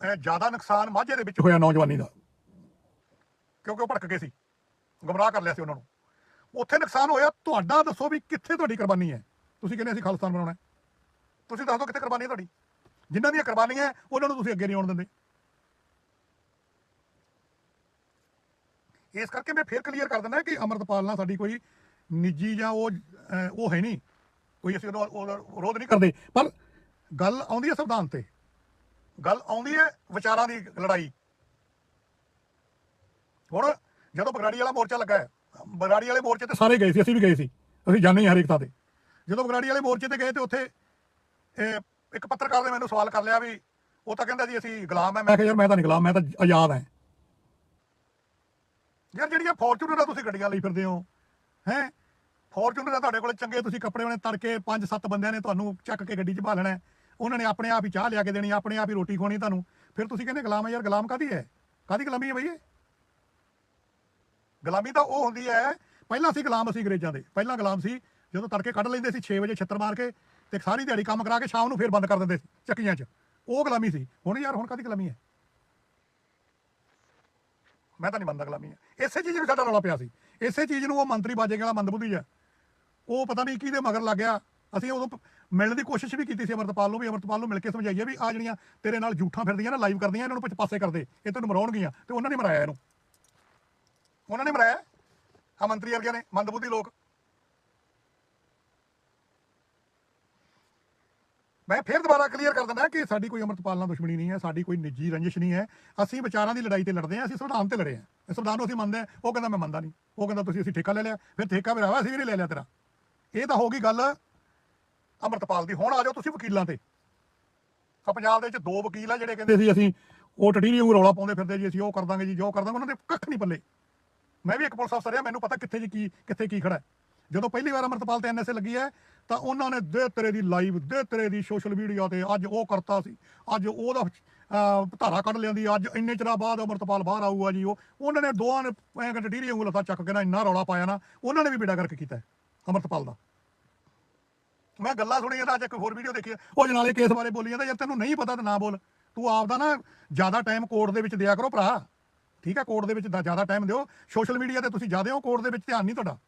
ਇਹ ਜ਼ਿਆਦਾ ਨੁਕਸਾਨ ਮਾਝੇ ਦੇ ਵਿੱਚ ਹੋਇਆ ਨੌਜਵਾਨੀ ਦਾ ਕਿਉਂਕਿ ਉਹ ਭੜਕ ਗਏ ਸੀ ਗਮਰਾਹ ਕਰ ਲਿਆ ਸੀ ਉਹਨਾਂ ਨੂੰ। ਉੱਥੇ ਨੁਕਸਾਨ ਹੋਇਆ ਤੁਹਾਡਾ ਦੱਸੋ ਵੀ ਕਿੱਥੇ ਤੁਹਾਡੀ ਕੁਰਬਾਨੀ ਹੈ? ਤੁਸੀਂ ਕਹਿੰਦੇ ਅਸੀਂ ਖਾਲਿਸਤਾਨ ਬਣਾਉਣਾ ਤੁਸੀਂ ਦੱਸ ਦਿਓ ਕਿੱਥੇ ਕੁਰਬਾਨੀ ਹੈ ਤੁਹਾਡੀ। ਜਿਨ੍ਹਾਂ ਦੀਆਂ ਕੁਰਬਾਨੀਆਂ ਉਹਨਾਂ ਨੂੰ ਤੁਸੀਂ ਅੱਗੇ ਨਹੀਂ ਆਉਣ ਦਿੰਦੇ। ਇਸ ਕਰਕੇ ਮੈਂ ਫੇਰ ਕਲੀਅਰ ਕਰ ਦਿੰਦਾ ਕਿ ਅਮਰਤਪਾਲ ਨਾਲ ਸਾਡੀ ਕੋਈ ਨਿੱਜੀ ਜਾਂ ਉਹ ਉਹ ਹੈ ਨਹੀਂ। ਕੋਈ ਅਸੀਂ ਉਹਦਾ ਵਿਰੋਧ ਨਹੀਂ ਕਰਦੇ। ਪਰ ਗੱਲ ਆਉਂਦੀ ਹੈ ਸੰਵਿਧਾਨ ਤੇ। ਗੱਲ ਆਉਂਦੀ ਹੈ ਵਿਚਾਰਾਂ ਦੀ ਲੜਾਈ। ਹੁਣ ਜਦੋਂ ਬਗਰਾੜੀ ਵਾਲਾ ਮੋਰਚਾ ਲੱਗਾ ਹੈ, ਬਗਰਾੜੀ ਵਾਲੇ ਮੋਰਚੇ ਤੇ ਸਾਰੇ ਗਏ ਸੀ, ਅਸੀਂ ਵੀ ਗਏ ਸੀ। ਅਸੀਂ ਜਾਣੇ ਹਾਂ ਹਰੇਕ ਥਾਂ ਤੇ। ਜਦੋਂ ਬਗਰਾੜੀ ਵਾਲੇ ਮੋਰਚੇ ਤੇ ਗਏ ਤੇ ਉੱਥੇ ਇੱਕ ਪੱਤਰਕਾਰ ਨੇ ਮੈਨੂੰ ਸਵਾਲ ਕਰ ਲਿਆ ਵੀ ਉਹ ਤਾਂ ਕਹਿੰਦਾ ਜੀ ਅਸੀਂ ਗੁਲਾਮ ਹੈ। ਮੈਂ ਕਿਹਾ ਯਾਰ ਮੈਂ ਤਾਂ ਨਹੀਂ ਗੁਲਾਮ, ਮੈਂ ਤਾਂ ਆਜ਼ਾਦ ਹਾਂ। ਯਾਰ ਜਿਹੜੀਆਂ ਫੋਰਚੂਨਰ ਆ ਤੁਸੀਂ ਗੱਡੀਆਂ ਲਈ ਫਿਰਦੇ ਹੋ, ਹੈ? ਫੋਰਚੂਨਰ ਆ ਤੁਹਾਡੇ ਕੋਲ ਚੰਗੇ, ਤੁਸੀਂ ਕੱਪੜੇ ਉਹਨੇ ਤੜਕੇ 5-7 ਬੰਦਿਆਂ ਨੇ ਤੁਹਾਨੂੰ ਚੱਕ ਕੇ ਗੱਡੀ 'ਚ ਭਾ ਲੈਣਾ ਉਹਨਾਂ ਨੇ ਆਪਣੇ ਆਪ ਹੀ ਚਾਹ ਲਿਆ ਕੇ ਦੇਣੀ, ਆਪਣੇ ਆਪ ਹੀ ਰੋਟੀ ਖਵਾਉਣੀ ਤੁਹਾਨੂੰ। ਫਿਰ ਤੁਸੀਂ ਕਹਿੰਦੇ, ਗੁਲਾਮ ਹੈ ਯਾਰ, ਗੁਲਾਮ ਕਾਦੀ ਹੈ? ਕਾਦੀ ਗੁਲਾਮੀ ਹੈ ਬਈ ਇਹ? ਗੁਲਾਮੀ ਤਾਂ ਉਹ ਹੁੰਦੀ ਹੈ, ਪਹਿਲਾਂ ਸੀ ਗੁਲਾਮ ਅਸੀਂ ਅੰਗਰੇਜ਼ਾਂ ਦੇ, ਪਹਿਲਾਂ ਗੁਲਾਮ ਸੀ, ਜਦੋਂ ਤੜਕੇ ਕੱਢ ਲੈਂਦੇ ਸੀ 6 ਵਜੇ ਛੱਤਰ ਮਾਰ ਕੇ ਤੇ ਸਾਰੀ ਦਿਹਾੜੀ ਕੰਮ ਕਰਾ ਕੇ ਸ਼ਾਮ ਨੂੰ ਫੇਰ ਬੰਦ ਕਰ ਦਿੰਦੇ ਸੀ, ਚੱਕੀਆਂ 'ਚ। ਉਹ ਗੁਲਾਮੀ ਸੀ। ਹੁਣ ਯਾਰ, ਹੁਣ ਕਾਦੀ ਗੁਲਾਮੀ ਹੈ? ਮੈਂ ਤਾਂ ਨਹੀਂ ਮੰਨਦਾ ਗੁਲਾਮੀ ਹੈ ਇਸੇ ਚੀਜ਼ ਨੂੰ ਸਾਡਾ ਰੌਲਾ ਪਿਆ ਸੀ। ਇਸੇ ਚੀਜ਼ ਨੂੰ ਉਹ ਮੰਤਰੀ ਬਾਜੇ ਵਾਲਾ ਮੰਦਬੁੱਧੀ ਹੈ ਉਹ ਪਤਾ ਨਹੀਂ ਕਿਹਦੇ ਮਗਰ ਲੱਗ ਗਿਆ। ਅਸੀਂ ਉਦੋਂ ਮਿਲਣ ਦੀ ਕੋਸ਼ਿਸ਼ ਵੀ ਕੀਤੀ ਸੀ ਅਮਰਤਪਾਲ ਨੂੰ ਵੀ, ਅਮਰਤਪਾਲ ਨੂੰ ਮਿਲ ਕੇ ਸਮਝਾਈਏ ਵੀ ਆ ਜਿਹੜੀਆਂ ਤੇਰੇ ਨਾਲ ਝੂਠਾਂ ਫਿਰਦੀਆਂ ਨਾ, ਲਾਈਵ ਕਰਦੀਆਂ, ਇਹਨਾਂ ਨੂੰ ਪਿੱਛੇ ਪਾਸੇ ਕਰਦੇ। ਇਹ ਤੈਨੂੰ ਮਰਾਉਣਗੀਆਂ ਤੇ ਉਹਨਾਂ ਨੇ ਮਰਾਇਆ ਇਹਨੂੰ। ਉਹਨਾਂ ਨੇ ਮਰਾਇਆ। ਆ ਮੰਤਰੀ ਵਰਗਿਆਂ ਨੇ, ਮੰਦਬੁੱਧੀ ਲੋਕ। ਮੈਂ ਫਿਰ ਦੁਬਾਰਾ ਕਲੀਅਰ ਕਰ ਦਿੰਦਾ ਕਿ ਸਾਡੀ ਕੋਈ ਅਮਰਤਪਾਲ ਨਾਲ ਦੁਸ਼ਮਣੀ ਨਹੀਂ ਹੈ, ਸਾਡੀ ਕੋਈ ਨਿੱਜੀ ਰੰਜਿਸ਼ ਨਹੀਂ ਹੈ। ਅਸੀਂ ਵਿਚਾਰਾਂ ਦੀ ਲੜਾਈ ਤੇ ਲੜਦੇ ਹਾਂ, ਅਸੀਂ ਸੰਵਿਧਾਨ ਤੇ ਲੜੇ ਹਾਂ। ਸੰਵਿਧਾਨ ਨੂੰ ਅਸੀਂ ਮੰਨਦੇ ਹਾਂ, ਉਹ ਕਹਿੰਦਾ ਮੈਂ ਮੰਨਦਾ ਨਹੀਂ। ਉਹ ਕਹਿੰਦਾ ਤੁਸੀਂ, ਅਸੀਂ ਠੇਕਾ ਲੈ ਲਿਆ, ਫਿਰ ਠੇਕਾ ਮੇਰਾ ਵਾ ਅਸੀਂ ਵੀ ਨਹੀਂ ਲੈ ਲਿਆ ਤੇਰਾ। ਇਹ ਤਾਂ ਹੋ ਗਈ ਗੱਲ ਅਮਰਤਪਾਲ ਦੀ। ਹੁਣ ਆ ਜਾਓ ਤੁਸੀਂ ਵਕੀਲਾਂ ਤੇ। ਆ ਪੰਜਾਬ ਦੇ ਵਿੱਚ ਦੋ ਵਕੀਲ ਆ ਜਿਹੜੇ ਕਹਿੰਦੇ ਸੀ, ਅਸੀਂ ਉਹ ਟਟੀਰੀ ਰੌਲਾ ਪਾਉਂਦੇ ਫਿਰਦੇ ਜੀ, ਅਸੀਂ ਉਹ ਕਰ ਦਾਂਗੇ ਜੀ, ਜੋ ਕਰ ਦਾਂਗੇ, ਉਹਨਾਂ ਦੇ ਕੱਖ ਨਹੀਂ ਪੱਲੇ। ਮੈਂ ਵੀ ਇੱਕ ਪੁਲਿਸ ਅਫਸਰ ਆ ਮੈਨੂੰ ਪਤਾ ਕਿੱਥੇ ਜੀ ਕੀ, ਕਿੱਥੇ ਕੀ ਖੜਾ ਜਦੋਂ ਪਹਿਲੀ ਵਾਰ ਅਮਰਤਪਾਲ ਤੇ ਐਨਐਸਏ ਲੱਗੀ ਹੈ ਤਾਂ ਉਹਨਾਂ ਨੇ ਦੇ ਤੇਰੇ ਦੀ ਲਾਈਵ ਦੇ ਤੇਰੇ ਦੀ ਸੋਸ਼ਲ ਮੀਡੀਆ ਤੇ ਅੱਜ ਉਹ ਕਰਤਾ ਸੀ। ਅੱਜ ਉਹਦਾ ਧਾਰਾ ਕੱਢ ਲਿਆਂਦੀ। ਅੱਜ ਇੰਨੇ ਚਿਰਾਂ ਬਾਅਦ ਅਮਰਤਪਾਲ ਬਾਹਰ ਆਊਗਾ ਜੀ ਉਹ। ਉਹਨਾਂ ਨੇ ਦੋਵਾਂ ਨੇ ਐਂ ਕਿ ਟਟੀਰੀ ਵਾਂਗੂ ਲੱਤਾਂ ਚੱਕ ਕੇ ਨਾ ਇੰਨਾ ਰੌਲਾ ਪਾਇਆ ਨਾ ਉਹਨਾਂ ਨੇ ਵੀ ਬੇੜਾ ਕਰਕੇ ਕੀਤਾ ਹੈ, ਅਮਰਤਪਾਲ ਦਾ। ਮੈਂ ਗੱਲਾਂ ਸੁਣੀਆਂ ਤਾਂ ਅੱਜ ਇੱਕ ਹੋਰ ਵੀਡੀਓ ਦੇਖੀ ਹੈ, ਉਹ ਜਨਾਲੇ ਕੇਸ ਬਾਰੇ ਬੋਲੀ ਜਾਂਦਾ ਯਾਰ ਤੈਨੂੰ ਨਹੀਂ ਪਤਾ ਤਾਂ ਨਾ ਬੋਲ। ਤੂੰ ਆਪਦਾ ਨਾ ਜ਼ਿਆਦਾ ਟਾਈਮ ਕੋਰਟ ਦੇ ਵਿੱਚ ਦਿਆ ਕਰੋ ਭਰਾ। ਠੀਕ ਹੈ ਕੋਰਟ ਦੇ ਵਿੱਚ ਜ਼ਿਆਦਾ ਟਾਈਮ ਦਿਓ। ਸੋਸ਼ਲ ਮੀਡੀਆ ਤੇ ਤੁਸੀਂ ਜ਼ਿਆਦਾ ਹੋ ਕੋਰਟ ਦੇ ਵਿੱਚ ਧਿਆਨ ਨਹੀਂ ਤੁਹਾਡਾ।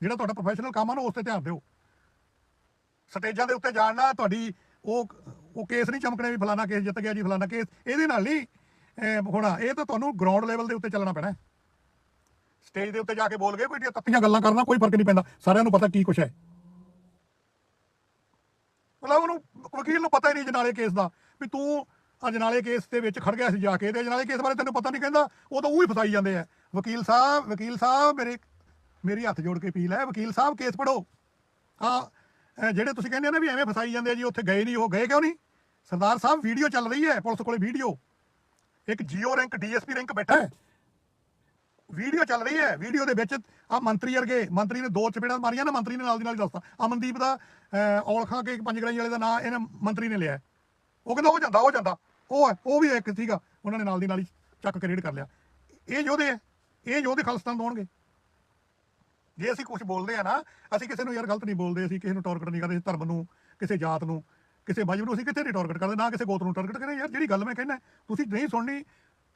ਜਿਹੜਾ ਤੁਹਾਡਾ ਪ੍ਰੋਫੈਸ਼ਨਲ ਕੰਮ ਆ ਨਾ ਉਸ ਤੇ ਧਿਆਨ ਦਿਓ। ਸਟੇਜਾਂ ਦੇ ਉੱਤੇ ਜਾਣਨਾ ਤੁਹਾਡੀ ਉਹ ਉਹ ਕੇਸ ਨਹੀਂ ਚਮਕਣੇ ਵੀ ਫਲਾਣਾ ਕੇਸ ਜਿੱਤ ਗਿਆ ਜੀ ਫਲਾਣਾ ਕੇਸ। ਇਹਦੇ ਨਾਲ ਨਹੀਂ ਹੋਣਾ ਇਹ ਤਾਂ ਤੁਹਾਨੂੰ ਗਰਾਊਂਡ ਲੈਵਲ ਦੇ ਉੱਤੇ ਚੱਲਣਾ ਪੈਣਾ ਸਟੇਜ ਦੇ ਉੱਤੇ ਜਾ ਕੇ ਬੋਲ ਗਏ, ਕੋਈ ਤੱਤੀਆਂ ਗੱਲਾਂ ਕਰਨਾ ਕੋਈ ਫ਼ਰਕ ਨਹੀਂ ਪੈਂਦਾ। ਸਾਰਿਆਂ ਨੂੰ ਪਤਾ ਕੀ ਕੁਛ ਹੈ। ਮਤਲਬ ਉਹਨੂੰ ਵਕੀਲ ਨੂੰ ਪਤਾ ਹੀ ਨਹੀਂ ਜਨਾਲੇ ਕੇਸ ਦਾ ਵੀ ਤੂੰ ਅਜਨਾਲੇ ਕੇਸ ਦੇ ਵਿੱਚ ਖੜ ਗਿਆ ਸੀ ਜਾ ਕੇ ਤੇ ਅਜਨਾਲੇ ਕੇਸ ਬਾਰੇ ਤੈਨੂੰ ਪਤਾ ਨਹੀਂ ਕਹਿੰਦਾ, ਉਹ ਤਾਂ ਉਹੀ ਫਸਾਈ ਜਾਂਦੇ ਆ। ਵਕੀਲ ਸਾਹਿਬ ਵਕੀਲ ਸਾਹਿਬ, ਮੇਰੇ, ਮੇਰੀ ਹੱਥ ਜੋੜ ਕੇ ਅਪੀਲ ਹੈ, ਵਕੀਲ ਸਾਹਿਬ, ਕੇਸ ਪੜੋ ਹਾਂ ਜਿਹੜੇ ਤੁਸੀਂ ਕਹਿੰਦੇ ਨਾ ਵੀ ਐਵੇਂ ਫਸਾਈ ਜਾਂਦੇ ਆ ਜੀ ਉੱਥੇ ਗਏ ਨਹੀਂ ਉਹ ਗਏ ਕਿਉਂ ਨਹੀਂ? ਸਰਦਾਰ ਸਾਹਿਬ ਵੀਡੀਓ ਚੱਲ ਰਹੀ ਹੈ ਪੁਲਿਸ ਕੋਲੇ ਵੀਡੀਓ। ਇੱਕ ਜੀਓ ਰੈਂਕ ਡੀਐਸਪੀ ਰੈਂਕ ਬੈਠਾ ਹੈ। ਵੀਡੀਓ ਚੱਲ ਰਹੀ ਹੈ ਵੀਡੀਓ ਦੇ ਵਿੱਚ ਆ ਮੰਤਰੀ ਵਰਗੇ ਮੰਤਰੀ ਨੇ ਦੋ ਚਪੇੜਾਂ ਮਾਰੀਆਂ ਨਾ ਮੰਤਰੀ ਨੇ ਨਾਲ ਦੀ ਨਾਲ ਹੀ ਦੱਸਤਾ। ਅਮਨਦੀਪ ਦਾ ਅਹ, ਔਲ ਖਾਂ ਕੇ ਵਾਲੇ ਦਾ ਨਾਂ ਇਹਨੇ ਮੰਤਰੀ ਨੇ ਲਿਆ। ਉਹ ਕਹਿੰਦਾ ਉਹ ਜਾਂਦਾ ਉਹ ਜਾਂਦਾ। ਉਹ ਹੈ ਉਹ ਵੀ ਇੱਕ ਸੀਗਾ ਉਹਨਾਂ ਨੇ ਨਾਲ ਦੀ ਨਾਲ ਹੀ ਚੱਕ ਕ੍ਰੀਏਟ ਕਰ ਲਿਆ। ਇਹ ਯੋਧੇ ਹੈ ਇਹ ਯੋਧੇ ਖਾਲਸਤਾਨ ਦੋਣਗੇ ਜੇ ਅਸੀਂ ਕੁਝ ਬੋਲਦੇ ਆ ਨਾ, ਅਸੀਂ ਕਿਸੇ ਨੂੰ ਯਾਰ ਗਲਤ ਨਹੀਂ ਬੋਲਦੇ, ਅਸੀਂ ਕਿਸੇ ਨੂੰ ਟਾਰਗੇਟ ਨਹੀਂ ਕਰਦੇ, ਧਰਮ ਨੂੰ, ਕਿਸੇ ਜਾਤ ਨੂੰ, ਕਿਸੇ ਮਜਹਬ ਨੂੰ, ਅਸੀਂ ਕਿਤੇ ਨਹੀਂ ਟਾਰਗੇਟ ਕਰਦੇ, ਨਾ ਕਿਸੇ ਗੋਤ ਨੂੰ ਟਾਰਗੇਟ ਕਰਦੇ ਯਾਰ ਜਿਹੜੀ ਗੱਲ ਮੈਂ ਕਹਿੰਦਾ, ਤੁਸੀਂ ਨਹੀਂ ਸੁਣਨੀ,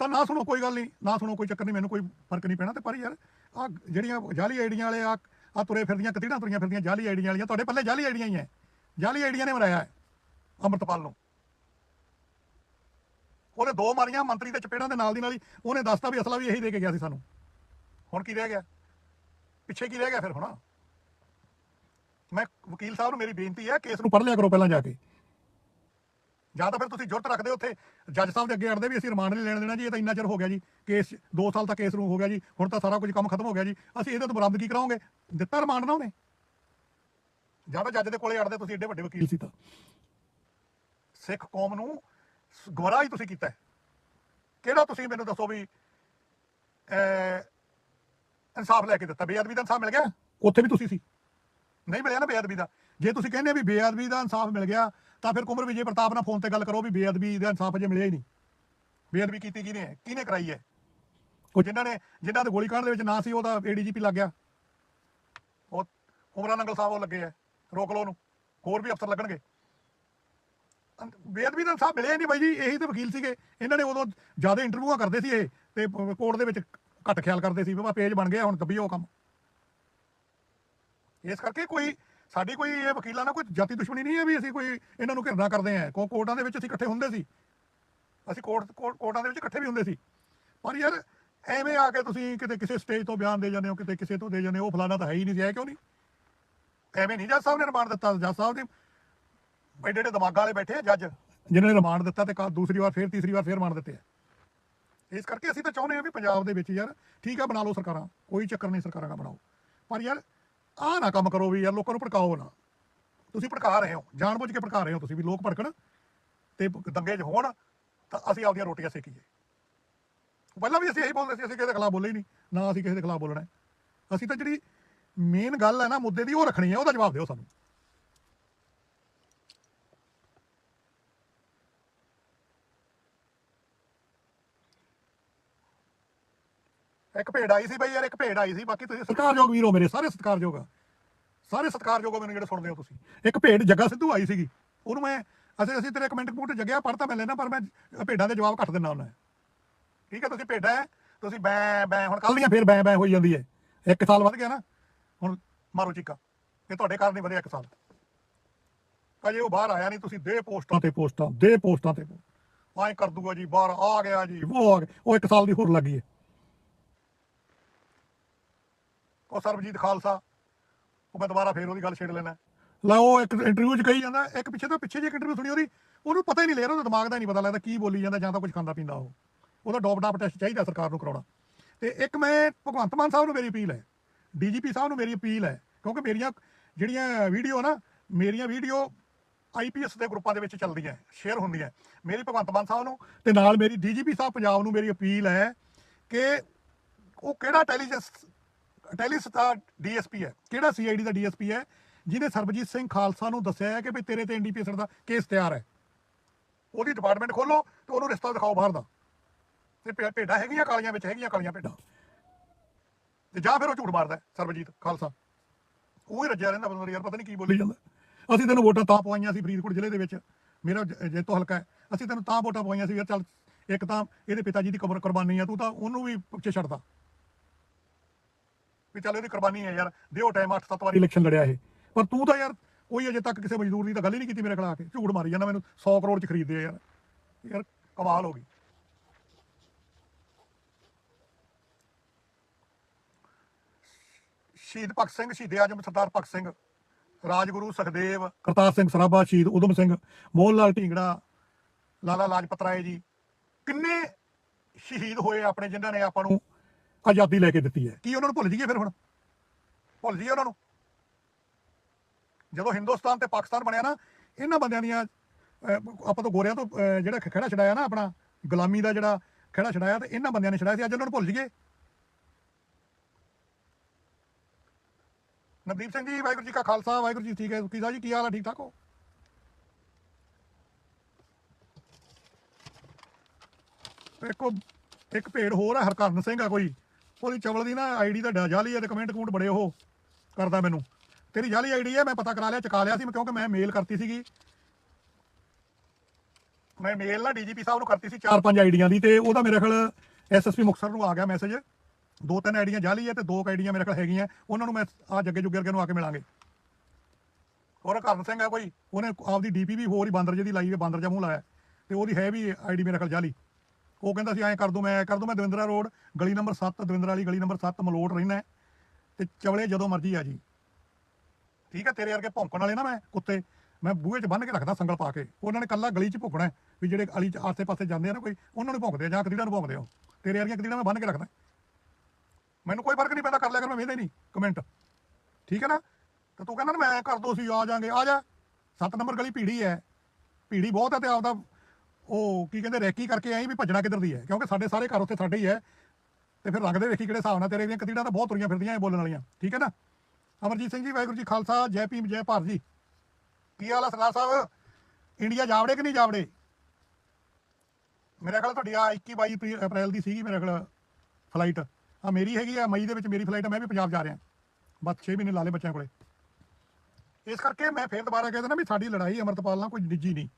ਤਾਂ ਨਾ ਸੁਣੋ, ਕੋਈ ਗੱਲ ਨਹੀਂ, ਨਾ ਸੁਣੋ, ਕੋਈ ਚੱਕਰ ਨਹੀਂ, ਮੈਨੂੰ ਕੋਈ ਫ਼ਰਕ ਨਹੀਂ ਪੈਣਾ ਤੇ ਪਰ ਯਾਰ ਆ ਜਿਹੜੀਆਂ ਜਾਲੀ ਆਈਡੀਆਂ ਵਾਲੇ ਆ ਆ ਤੁਰੇ ਫਿਰਦੀਆਂ, ਕਤੀੜਾਂ ਤੁਰੀਆਂ ਫਿਰਦੀਆਂ ਜਾਲੀ ਆਈਡੀਆਂ ਵਾਲੀਆਂ, ਤੁਹਾਡੇ ਪੱਲੇ ਜਾਲੀ ਆਈਡੀਆਂ ਹੀ ਹੈ ਜਾਲੀ ਆਈਡੀਆਂ ਨੇ ਮਰਾਇਆ ਹੈ, ਅੰਮ੍ਰਿਤਪਾਲ ਨੂੰ। ਉਹਨੇ ਦੋ ਮਾਰੀਆਂ, ਮੰਤਰੀ ਦੇ ਚਪੇੜਾਂ ਦੇ ਨਾਲ ਦੀ ਨਾਲ ਹੀ, ਉਹਨੇ ਦੱਸਤਾ ਵੀ ਅਸਲਾ ਵੀ ਇਹੀ ਦੇ ਕੇ ਗਿਆ ਸੀ ਸਾਨੂੰ। ਹੁਣ ਕੀ ਰਹਿ ਗਿਆ? ਪਿੱਛੇ ਕੀ ਰਹਿ ਗਿਆ ਫਿਰ ਹੁਣ? ਮੈਂ ਵਕੀਲ ਸਾਹਿਬ ਨੂੰ ਮੇਰੀ ਬੇਨਤੀ ਹੈ ਕੇਸ ਨੂੰ ਪੜ੍ਹ ਲਿਆ ਕਰੋ ਪਹਿਲਾਂ ਜਾ ਕੇ। ਜਾਂ ਤਾਂ ਫਿਰ ਤੁਸੀਂ ਜੁਰਤ ਰੱਖਦੇ ਹੋ ਉੱਥੇ ਜੱਜ ਸਾਹਿਬ ਦੇ ਅੱਗੇ ਅੜਦੇ ਵੀ ਅਸੀਂ ਰਿਮਾਂਡ ਨਹੀਂ ਲੈਣ ਦੇਣਾ ਜੀ ਇਹ ਤਾਂ ਇੰਨਾ ਚਿਰ ਹੋ ਗਿਆ ਜੀ। ਕੇਸ 2 ਸਾਲ ਤੱਕ ਕੇਸ ਨੂੰ ਹੋ ਗਿਆ ਜੀ ਹੁਣ ਤਾਂ ਸਾਰਾ ਕੁਝ ਕੰਮ ਖਤਮ ਹੋ ਗਿਆ ਜੀ। ਅਸੀਂ ਇਹਦੇ ਤੋਂ ਬਰਾਮਦਗੀ ਕਰਾਉਂਗੇ ਦਿੱਤਾ ਰਿਮਾਂਡ ਨਾ ਉਹਨੇ? ਜਾਂ ਤਾਂ ਜੱਜ ਦੇ ਕੋਲੇ ਅੜਦੇ ਤੁਸੀਂ ਏਡੇ ਵੱਡੇ ਵਕੀਲ ਸੀ ਤਾਂ। ਸਿੱਖ ਕੌਮ ਨੂੰ ਸ- ਹੀ ਤੁਸੀਂ ਕੀਤਾ ਕਿਹੜਾ ਤੁਸੀਂ ਮੈਨੂੰ ਦੱਸੋ ਵੀ ਅਹ, ਇਨਸਾਫ ਲੈ ਕੇ ਦਿੱਤਾ, ਬੇਅਦਬੀ ਦਾ ਇਨਸਾਫ ਮਿਲ ਗਿਆ? ਉੱਥੇ ਵੀ ਤੁਸੀਂ ਸੀ। ਨਹੀਂ ਮਿਲਿਆ ਨਾ ਬੇਅਦਬੀ ਦਾ। ਜੇ ਤੁਸੀਂ ਕਹਿੰਦੇ ਵੀ ਬੇਅਦਬੀ ਦਾ ਇਨਸਾਫ ਮਿਲ ਗਿਆ, ਤਾਂ ਫਿਰ ਕੁਮਰ ਵਿਜੇ ਪ੍ਰਤਾਪ ਨਾਲ ਫੋਨ ਤੇ ਗੱਲ ਕਰੋ ਵੀ ਬੇਅਦਬੀ ਦਾ ਇਨਸਾਫ ਅਜੇ ਮਿਲਿਆ ਹੀ ਨਹੀਂ। ਬੇਅਦਬੀ ਕੀਤੀ ਕਿਹਨੇ ਹੈ? ਕਿਹਨੇ ਕਰਾਈ ਹੈ? ਉਹ ਜਿਨ੍ਹਾਂ ਨੇ ਜਿਨ੍ਹਾਂ ਦੇ ਗੋਲੀकांड ਦੇ ਵਿੱਚ ਨਾਂ ਸੀ ਉਹਦਾ ਏਡੀਜੀਪੀ ਲੱਗ ਗਿਆ। ਉਹ ਉਮਰਾਂ ਨੰਗਲ ਸਾਹਿਬ ਉਹ ਲੱਗੇ ਆ ਰੋਕ ਲਓ ਉਹਨੂੰ। ਹੋਰ ਵੀ ਅਫਸਰ ਲੱਗਣਗੇ। ਬੇਅਦਬੀ ਦਾ ਇਨਸਾਫ ਮਿਲਿਆ ਨਹੀਂ ਬਾਈ ਜੀ। ਇਹੀ ਤੇ ਵਕੀਲ ਸੀਗੇ। ਇਹਨਾਂ ਨੇ ਉਦੋਂ ਜ਼ਿਆਦਾ ਇੰਟਰਵਿਊਆਂ ਕਰਦੇ ਸੀ ਇਹ ਤੇ ਕੋਰਟ ਦੇ ਵਿੱਚ ਘੱਟ ਖਿਆਲ ਕਰਦੇ ਸੀ ਵੀ ਪੇਜ ਬਣ ਗਿਆ, ਹੁਣ ਦੱਬੀ ਉਹ ਕੰਮ। ਇਸ ਕਰਕੇ ਕੋਈ, ਸਾਡੀ ਕੋਈ ਇਹ ਵਕੀਲਾਂ ਨਾਲ ਕੋਈ ਜਾਤੀ ਦੁਸ਼ਮਣੀ ਨਹੀਂ ਹੈ ਵੀ ਅਸੀਂ ਕੋਈ ਇਹਨਾਂ ਨੂੰ ਘਿਰਨਾ ਕਰਦੇ ਆਂ ਕੋ ਕੋਰਟਾਂ ਦੇ ਵਿੱਚ ਅਸੀਂ ਇਕੱਠੇ ਹੁੰਦੇ ਸੀ। ਅਸੀਂ ਕੋਰਟ ਕੋਰਟਾਂ ਦੇ ਵਿੱਚ ਇਕੱਠੇ ਵੀ ਹੁੰਦੇ ਸੀ। ਪਰ ਯਾਰ, ਐਵੇਂ ਆ ਕੇ ਤੁਸੀਂ ਕਿਤੇ ਕਿਸੇ ਸਟੇਜ ਤੋਂ ਬਿਆਨ ਦੇ ਜਾਂਦੇ ਹੋ, ਕਿਤੇ ਕਿਸੇ ਤੋਂ ਦੇ ਜਾਂਦੇ ਹੋ, ਉਹ ਫਲਾਣਾ ਤਾਂ ਹੈ ਹੀ ਨਹੀਂ ਸੀ, ਐ ਕਿਉਂ ਨਹੀਂ? ਐਵੇਂ ਨਹੀਂ ਜੱਜ ਸਾਹਿਬ ਨੇ ਰਿਮਾਂਡ ਦਿੱਤਾ। ਜੱਜ ਸਾਹਿਬ ਦੇ ਐਡੇ ਐਡੇ ਦਿਮਾਗਾਂ ਵਾਲੇ ਬੈਠੇ ਆ ਜੱਜ, ਜਿਨ੍ਹਾਂ ਨੇ ਰਿਮਾਂਡ ਦਿੱਤਾ ਤੇ ਦੂਸਰੀ ਵਾਰ ਫੇਰ ਤੀਸਰੀ ਵਾਰ ਫੇਰ ਰਿਮਾਂਡ ਦਿੱਤੇ ਆ। ਇਸ ਕਰਕੇ ਅਸੀਂ ਤਾਂ ਚਾਹੁੰਦੇ ਹਾਂ ਵੀ ਪੰਜਾਬ ਦੇ ਵਿੱਚ ਯਾਰ ਠੀਕ ਆ, ਬਣਾ ਲਓ ਸਰਕਾਰਾਂ। ਕੋਈ ਚੱਕਰ ਨਹੀਂ ਸਰਕਾਰਾਂ ਦਾ ਬਣਾਓ। ਪਰ ਯਾਰ ਆਹ ਨਾ ਕੰਮ ਕਰੋ ਵੀ ਯਾਰ ਲੋਕਾਂ ਨੂੰ ਭੜਕਾਓ ਨਾ। ਤੁਸੀਂ ਭੜਕਾ ਰਹੇ ਹੋ, ਜਾਣਬੁੱਝ ਕੇ ਭੜਕਾ ਰਹੇ ਹੋ ਤੁਸੀਂ ਵੀ ਲੋਕ ਭੜਕਣ ਤੇ ਦੰਗੇ 'ਚ ਹੋਣ ਤਾਂ ਅਸੀਂ ਆਪਦੀਆਂ ਰੋਟੀਆਂ ਸੇਕੀਏ। ਪਹਿਲਾਂ ਵੀ ਅਸੀਂ ਇਹੀ ਬੋਲਦੇ ਸੀ, ਅਸੀਂ ਕਿਸੇ ਦੇ ਖਿਲਾਫ ਬੋਲੇ ਨਹੀਂ, ਨਾ ਅਸੀਂ ਕਿਸੇ ਦੇ ਖਿਲਾਫ ਬੋਲਣਾ ਅਸੀਂ ਤਾਂ ਜਿਹੜੀ ਮੇਨ ਗੱਲ ਹੈ ਨਾ, ਮੁੱਦੇ ਦੀ ਉਹ ਰੱਖਣੀ ਹੈ, ਉਹਦਾ ਜਵਾਬ ਦਿਓ ਸਾਨੂੰ। ਇੱਕ ਭੇਡ ਆਈ ਸੀ ਬਈ ਯਾਰ, ਇੱਕ ਭੇਡ ਆਈ ਸੀ। ਬਾਕੀ ਤੁਸੀਂ ਸਤਿਕਾਰਯੋਗ ਵੀਰੋ ਮੇਰੇ, ਸਾਰੇ ਸਤਿਕਾਰਯੋਗ ਆ। ਸਾਰੇ ਸਤਿਕਾਰਯੋਗ ਆ, ਮੈਨੂੰ ਜਿਹੜੇ ਸੁਣਦੇ ਹੋ ਤੁਸੀਂ। ਇੱਕ ਭੇਡ ਜੱਗਾ ਸਿੱਧੂ ਆਈ ਸੀਗੀ। ਉਹਨੂੰ ਮੈਂ, ਅਸੀਂ ਅਸੀਂ ਤੇਰੇ ਕਮੈਂਟ ਕਮੂਟ ਜੱਗਿਆ ਪੜ੍ਹਤਾ ਮੈਂ ਲੈਣਾ ਪਰ ਮੈਂ ਭੇਡਾਂ ਦੇ ਜਵਾਬ ਘੱਟ ਦਿੰਦਾ ਹੁੰਦਾ। ਠੀਕ ਹੈ, ਤੁਸੀਂ ਭੇਡਾਂ ਹੈ, ਤੁਸੀਂ ਬੈ ਬੈ, ਹੁਣ ਕੱਲ ਦੀਆਂ ਫੇਰ ਬੈ ਬੈ ਹੋਈ ਜਾਂਦੀ ਹੈ। ਇੱਕ ਸਾਲ ਵੱਧ ਗਿਆ ਨਾ, ਹੁਣ ਮਾਰੋ ਚੀਕਾ। ਇਹ ਤੁਹਾਡੇ ਕਾਰਨ ਨਹੀਂ ਵਧਿਆ ਇੱਕ ਸਾਲ। ਅਜੇ ਉਹ ਬਾਹਰ ਆਇਆ ਨਹੀਂ, ਤੁਸੀਂ ਦੇ ਪੋਸਟਾਂ ਤੇ ਪੋਸਟਾਂ, ਦੇ ਪੋਸਟਾਂ ਤੇ ਆਏ ਕਰ ਦੂਗਾ ਜੀ, ਬਾਹਰ ਆ ਗਿਆ ਜੀ, ਉਹ ਆ ਗਿਆ। ਉਹ ਇੱਕ ਸਾਲ ਦੀ ਹੋਰ ਲੱਗੀ ਹੈ। ਉਹ ਸਰਬਜੀਤ ਖਾਲਸਾ। ਉਹ ਮੈਂ ਦੁਬਾਰਾ ਫੇਰ ਉਹਦੀ ਗੱਲ ਛੇੜ ਲੈਣਾ ਲੈ ਉਹ ਇੱਕ ਇੰਟਰਵਿਊ 'ਚ ਕਹੀ ਜਾਂਦਾ, ਇੱਕ ਪਿੱਛੇ ਤੋਂ ਪਿੱਛੇ ਜੇ ਇੰਟਰਵਿਊ ਸੁਣੀ ਉਹਦੀ, ਉਹਨੂੰ ਪਤਾ ਹੀ ਨਹੀਂ ਲਿਆ ਉਹਦਾ ਦਿਮਾਗ ਦਾ ਨਹੀਂ ਪਤਾ ਲੱਗਦਾ ਕੀ ਬੋਲੀ ਜਾਂਦਾ ਜਾਂ ਤਾਂ ਕੁਝ ਖਾਂਦਾ ਪੀਂਦਾ ਉਹ। ਉਹਦਾ ਡੋਪ ਡਾਪ ਟੈਸਟ ਚਾਹੀਦਾ ਸਰਕਾਰ ਨੂੰ ਕਰਾਉਣਾ। ਤੇ ਇੱਕ ਮੈਂ ਭਗਵੰਤ ਮਾਨ ਸਾਹਿਬ ਨੂੰ ਮੇਰੀ ਅਪੀਲ ਹੈ, ਡੀਜੀਪੀ ਸਾਹਿਬ ਨੂੰ ਮੇਰੀ ਅਪੀਲ ਹੈ, ਕਿਉਂਕਿ ਮੇਰੀਆਂ ਜਿਹੜੀਆਂ ਵੀਡੀਓ ਨਾ, ਮੇਰੀਆਂ ਵੀਡੀਓ ਆਈਪੀਐਸ ਦੇ ਗਰੁੱਪਾਂ ਦੇ ਵਿੱਚ ਚੱਲਦੀਆਂ ਸ਼ੇਅਰ ਹੁੰਦੀਆਂ। ਮੇਰੀ ਭਗਵੰਤ ਮਾਨ ਸਾਹਿਬ ਨੂੰ ਤੇ ਨਾਲ ਮੇਰੀ ਡੀਜੀਪੀ ਸਾਹਿਬ ਪੰਜਾਬ ਨੂੰ ਮੇਰੀ ਅਪੀਲ ਹੈ ਕਿ ਉਹ ਕਿਹੜਾ ਇੰਟੈਲੀਜੈਂਸ ਇੰਟੈਲੀਜੈਂਸ ਦਾ ਡੀਐਸਪੀ ਹੈ। ਕਿਹੜਾ ਸੀਆਈਡੀ ਦਾ ਡੀਐਸਪੀ ਹੈ? ਜਿਹਨੇ ਸਰਬਜੀਤ ਸਿੰਘ ਖਾਲਸਾ ਨੂੰ ਦੱਸਿਆ ਹੈ ਕਿ ਵੀ ਤੇਰੇ ਤੇ ਐਨਡੀਪੀਐਸ ਦਾ ਕੇਸ ਤਿਆਰ ਹੈ। ਉਹਦੀ ਡਿਪਾਰਟਮੈਂਟ ਖੋਲੋ ਤੇ ਉਹਨੂੰ ਰਿਸ਼ਤਾ ਦਿਖਾਓ ਬਾਹਰ ਦਾ। ਤੇ ਭੇਡਾਂ ਹੈਗੀਆਂ ਕਾਲੀਆਂ ਵਿੱਚ, ਹੈਗੀਆਂ ਕਾਲੀਆਂ ਭੇਡਾਂ। ਤੇ ਜਾਂ ਫਿਰ ਉਹ ਝੂਠ ਮਾਰਦਾ ਸਰਬਜੀਤ ਖਾਲਸਾ। ਉਹ ਹੀ ਰੱਜਿਆ ਰਹਿੰਦਾ ਬੰਦਾ ਯਾਰ, ਪਤਾ ਨਹੀਂ ਕੀ ਬੋਲੀ ਜਾਂਦਾ। ਅਸੀਂ ਤੈਨੂੰ ਵੋਟਾਂ ਤਾਂ ਪਵਾਈਆਂ ਸੀ ਫਰੀਦਕੋਟ ਜ਼ਿਲ੍ਹੇ ਦੇ ਵਿੱਚ। ਮੇਰਾ ਜ- ਜੇਤੋ ਹਲਕਾ ਹੈ। ਅਸੀਂ ਤੈਨੂੰ ਤਾਂ ਵੋਟਾਂ ਪਵਾਈਆਂ ਸੀ, ਯਾਰ ਚੱਲ ਇੱਕ ਤਾਂ ਇਹਦੇ ਪਿਤਾ ਜੀ ਦੀ ਕਬਰ ਕੁਰਬਾਨੀ ਆ, ਤੂੰ ਤਾਂ ਉਹਨੂੰ ਵੀ ਪਿੱਛੇ ਛੱਡਦਾ। ਵੀ ਚੱਲ ਇਹਦੀ ਕੁਰਬਾਨੀ ਹੈ ਯਾਰ, ਦਿਓ ਟਾਈਮ 8-7 ਵਾਰੀ ਇਲੈਕਸ਼ਨ ਲੜਿਆ ਇਹ। ਪਰ ਤੂੰ ਤਾਂ ਯਾਰ ਕੋਈ ਅਜੇ ਤੱਕ ਕਿਸੇ ਮਜ਼ਦੂਰ ਦੀ ਤਾਂ ਗੱਲ ਹੀ ਨਹੀਂ ਕੀਤੀ ਮੇਰੇ ਖਿਲਾਫ। ਝੂਠ ਮਾਰੀ ਜਾਂਦਾ ਮੈਨੂੰ 100 ਕਰੋੜ ਚ ਖਰੀਦਦੇ ਆ ਯਾਰ। ਯਾਰ, ਕਮਾਲ ਹੋ ਗਈ। ਸ਼ਹੀਦ ਭਗਤ ਸਿੰਘ, ਸ਼ਹੀਦੇ ਆਜਮ ਸਰਦਾਰ ਭਗਤ ਸਿੰਘ, ਰਾਜਗੁਰੂ ਸੁਖਦੇਵ, ਕਰਤਾਰ ਸਿੰਘ ਸਰਾਭਾ, ਸ਼ਹੀਦ ਉਦਮ ਸਿੰਘ, ਮੋਹਨ ਲਾਲ ਢੀਂਗੜਾ, ਲਾਲਾ ਲਾਜਪਤ ਰਾਏ ਜੀ, ਕਿੰਨੇ ਸ਼ਹੀਦ ਹੋਏ ਆਪਣੇ, ਜਿਨ੍ਹਾਂ ਨੇ ਆਪਾਂ ਨੂੰ ਆਜ਼ਾਦੀ ਲੈ ਕੇ ਦਿੱਤੀ ਹੈ। ਕੀ ਉਹਨਾਂ ਨੂੰ ਭੁੱਲ ਜਾਈਏ ਫਿਰ ਹੁਣ? ਭੁੱਲ ਜਾਈਏ ਉਹਨਾਂ ਨੂੰ। ਜਦੋਂ ਹਿੰਦੁਸਤਾਨ ਤੇ ਪਾਕਿਸਤਾਨ ਬਣਿਆ ਨਾ, ਇਹਨਾਂ ਬੰਦਿਆਂ ਦੀਆਂ ਆਪਾਂ ਤੋਂ ਗੋਰਿਆਂ ਤੋਂ ਜਿਹੜਾ ਖੜਾ ਛਡਾਇਆ ਨਾ ਆਪਣਾ, ਗੁਲਾਮੀ ਦਾ ਜਿਹੜਾ ਖੜਾ ਛਡਾਇਆ ਤੇ ਇਹਨਾਂ ਬੰਦਿਆਂ ਨੇ ਛਡਾਇਆ ਸੀ, ਅੱਜ ਉਹਨਾਂ ਨੂੰ ਭੁੱਲ ਜਾਈਏ। ਨਵਦੀਪ ਸਿੰਘ ਜੀ, ਵਾਹਿਗੁਰੂ ਜੀ ਕਾ ਖਾਲਸਾ, ਵਾਹਿਗੁਰੂ ਜੀ ਠੀਕ ਹੈ ਕੀ ਸਾਹਿਬ ਜੀ ਕੀ ਹਾਲ ਹੈ ਠੀਕ ਠਾਕ ਹੋ? ਇੱਕ ਇੱਕ ਭੇੜ ਹੋਰ ਹੈ ਹਰਕਰਨ ਸਿੰਘ ਆ ਕੋਈ। ਉਹਦੀ ਚਵਲ ਦੀ ਨਾ ਆਈਡੀ ਦਾ ਜਾਲੀ ਹੈ ਤੇ ਕਮੈਂਟ ਕਮੈਂਟ ਬੜੇ ਉਹ ਕਰਦਾ ਮੈਨੂੰ। ਤੇਰੀ ਜਾਲੀ ਆਈਡੀ ਹੈ ਮੈਂ ਪਤਾ ਕਰਾ ਲਿਆ, ਚਕਾ ਲਿਆ ਸੀ ਕਿਉਂਕਿ ਮੈਂ ਮੇਲ ਕਰਤੀ ਸੀਗੀ। ਮੈਂ ਮੇਲ ਨਾ ਡੀਜੀਪੀ ਸਾਹਿਬ ਨੂੰ ਕਰਤੀ ਸੀ ਚਾਰ ਪੰਜ ਆਈਡੀਆਂ ਦੀ ਤੇ ਉਹਦਾ ਮੇਰੇ ਖਿਆਲ ਐਸਐਸਪੀ ਮੁਕਤਸਰ ਨੂੰ ਆ ਗਿਆ ਮੈਸੇਜ ਦੋ ਤਿੰਨ ਆਈਡੀਆਂ ਜਾਲੀ ਹੈ ਤੇ ਦੋ ਕੁ ਆਈਡੀਆਂ ਮੇਰੇ ਕੋਲ ਹੈਗੀਆਂ। ਉਹਨਾਂ ਨੂੰ ਮੈਂ ਆ ਜੱਗੇ ਜੁੱਗੇ ਵਰਗੇ ਨੂੰ ਆ ਕੇ ਮਿਲਾਂਗੇ। ਹੋਰ ਕਰਨ ਸਿੰਘ ਹੈ ਕੋਈ, ਉਹਨੇ ਆਪਦੀ ਡੀਪੀ ਵੀ ਹੋਰ ਹੀ ਬਾਂਦਰ ਜਿਹੀ ਲਾਈ ਹੈ ਬਾਂਦਰ ਜਿਹਾ ਮੂੰਹ ਲਾਇਆ। ਤੇ ਉਹਦੀ ਹੈ ਵੀ ਆਈਡੀ ਮੇਰੇ ਕੋਲ ਜਾਲੀ। ਉਹ ਕਹਿੰਦਾ ਸੀ, ਐਂ ਕਰ ਦੋ, ਮੈਂ ਐਂ ਕਰ ਦੂੰ, ਮੈਂ ਦਵਿੰਦਰਾ ਰੋਡ, ਗਲੀ ਨੰਬਰ 7 ਦਵਿੰਦਰਾ ਵਾਲੀ ਗਲੀ ਨੰਬਰ 7 ਮਲੋਟ ਰਹਿਣਾ ਤੇ ਚਵਲੇ ਜਦੋਂ ਮਰਜ਼ੀ ਆ ਜੀ। ਠੀਕ ਹੈ, ਤੇਰੇ ਵਰਗੇ ਭੌਂਕਣ ਵਾਲੇ ਨਾ ਮੈਂ ਕੁੱਤੇ, ਮੈਂ ਬੂਹੇ 'ਚ ਬੰਨ੍ਹ ਕੇ ਰੱਖਦਾ ਸੰਗਲ ਪਾ ਕੇ। ਉਹਨਾਂ ਨੇ ਕੱਲਾ ਗਲੀ 'ਚ ਭੁੱਕਣਾ ਵੀ ਜਿਹੜੇ ਗਲੀ 'ਚ ਆਸੇ ਪਾਸੇ ਜਾਂਦੇ ਆ ਨਾ ਕੋਈ, ਉਹਨਾਂ ਨੂੰ ਭੌਂਕਦੇ ਆ ਜਾਂ ਕਦੀੜਾ ਨੂੰ ਭੌਂਕਦੇ ਆ ਤੇਰੇ ਵਰਗੀਆਂ ਕਦੀੜਾ ਮੈਂ ਬੰਨ੍ਹ ਕੇ ਰੱਖਦਾ। ਮੈਨੂੰ ਕੋਈ ਫ਼ਰਕ ਨਹੀਂ ਪੈਂਦਾ, ਕਰ ਲਿਆ ਕਰ, ਮੈਂ ਵੇਖਦਾ ਹੀ ਨਹੀਂ। ਕਮੈਂਟ। ਠੀਕ ਹੈ ਨਾ? ਤਾਂ ਤੂੰ ਕਹਿੰਦਾ ਨਾ, ਮੈਂ ਕਰ ਦੋ ਸੀ ਆ ਜਾਾਂਗੇ। ਆ ਜਾ। 7 ਨੰਬਰ ਗਲੀ ਭੀੜੀ ਹੈ। ਭੀੜੀ ਬਹੁਤ ਹੈ ਤੇ ਆਪਦਾ ਉਹ ਕੀ ਕਹਿੰਦੇ, ਰੈਕੀ ਕਰਕੇ ਆਈ ਵੀ ਭੱਜਣਾ ਕਿੱਧਰ ਦੀ ਹੈ? ਕਿਉਂਕਿ ਸਾਡੇ ਸਾਰੇ ਘਰ ਉੱਥੇ ਸਾਡੇ ਹੀ ਹੈ। ਤੇ ਫਿਰ ਲੱਗਦੇ ਵੇਖੀ ਕਿਹੜੇ ਹਿਸਾਬ ਨਾਲ? ਤੇਰੇ ਦੀਆਂ ਕਤੀੜਾਂ ਤਾਂ ਬਹੁਤ ਤੁਰੀਆਂ ਫਿਰਦੀਆਂ ਇਹ ਬੋਲਣ ਵਾਲੀਆਂ। ਠੀਕ ਹੈ ਨਾ? ਅਮਰਜੀਤ ਸਿੰਘ ਜੀ, ਵਾਹਿਗੁਰੂ ਜੀ ਖਾਲਸਾ, ਜੈ ਭੀਮ, ਜੈ ਭਾਰਤ ਜੀ। ਕੀ ਹਾਲ ਹੈ ਸਰਦਾਰ ਸਾਹਿਬ? ਇੰਡੀਆ ਜਾਵੜੇ ਕਿ ਨਹੀਂ ਜਾਵੜੇ? ਮੇਰੇ ਖਿਆਲ ਤੁਹਾਡੀ ਆ 21 22 ਅਪ੍ਰੈਲ- ਦੀ ਸੀਗੀ ਮੇਰੇ ਖਿਆਲ ਫਲਾਈਟ ਆ ਮੇਰੀ ਹੈਗੀ ਆ, ਮਈ ਦੇ ਵਿੱਚ ਮੇਰੀ ਫਲਾਈਟ ਆ, ਮੈਂ ਵੀ ਪੰਜਾਬ ਜਾ ਰਿਹਾ। ਬਸ 6 ਮਹੀਨੇ ਲਾ ਲਏ ਬੱਚਿਆਂ ਕੋਲੇ। ਇਸ ਕਰਕੇ ਮੈਂ ਫੇਰ ਦੁਬਾਰਾ ਕਹਿ ਦਿੰਦਾ ਵੀ ਸਾਡੀ ਲੜਾਈ ਅਮਰਤਪਾਲ ਨਾਲ ਕੋਈ ਨਿੱਜੀ ਨਹੀਂ।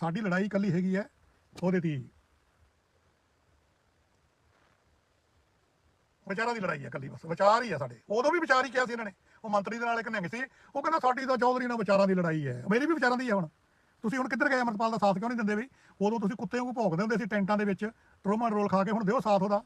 ਸਾਡੀ ਲੜਾਈ ਇਕੱਲੀ ਹੈਗੀ ਹੈ, ਉਹਦੇ ਦੀ ਵਿਚਾਰਾਂ ਦੀ ਲੜਾਈ ਹੈ ਇਕੱਲੀ ਬਸ, ਵਿਚਾਰ ਹੀ ਹੈ ਸਾਡੇ। ਉਦੋਂ ਵੀ ਵਿਚਾਰ ਹੀ ਕਿਹਾ ਸੀ ਇਹਨਾਂ ਨੇ। ਉਹ ਮੰਤਰੀ ਦੇ ਨਾਲ ਇੱਕ ਨਿਹੰਗ ਸੀ। ਉਹ ਕਹਿੰਦਾ, ਸਾਡੀ ਤਾਂ ਚੌਧਰੀ ਨਾਲ ਵਿਚਾਰਾਂ ਦੀ ਲੜਾਈ ਹੈ। ਮੇਰੀ ਵੀ ਵਿਚਾਰਾਂ ਦੀ ਹੈ ਹੁਣ। ਤੁਸੀਂ ਹੁਣ ਕਿੱਧਰ ਗਏ ਅਮਰਤਪਾਲ ਦਾ ਸਾਥ ਕਿਉਂ ਨਹੀਂ ਦਿੰਦੇ ਬਈ? ਉਦੋਂ ਤੁਸੀਂ ਕੁੱਤੇ ਵਾਂਗੂ ਭੌਂਕਦੇ ਹੁੰਦੇ ਸੀ ਟੈਂਟਾਂ ਦੇ ਵਿੱਚ। ਟਰੋਮਾ ਰੋਲ ਖਾ ਕੇ ਹੁਣ ਦਿਓ ਸਾਥ ਉਹਦਾ।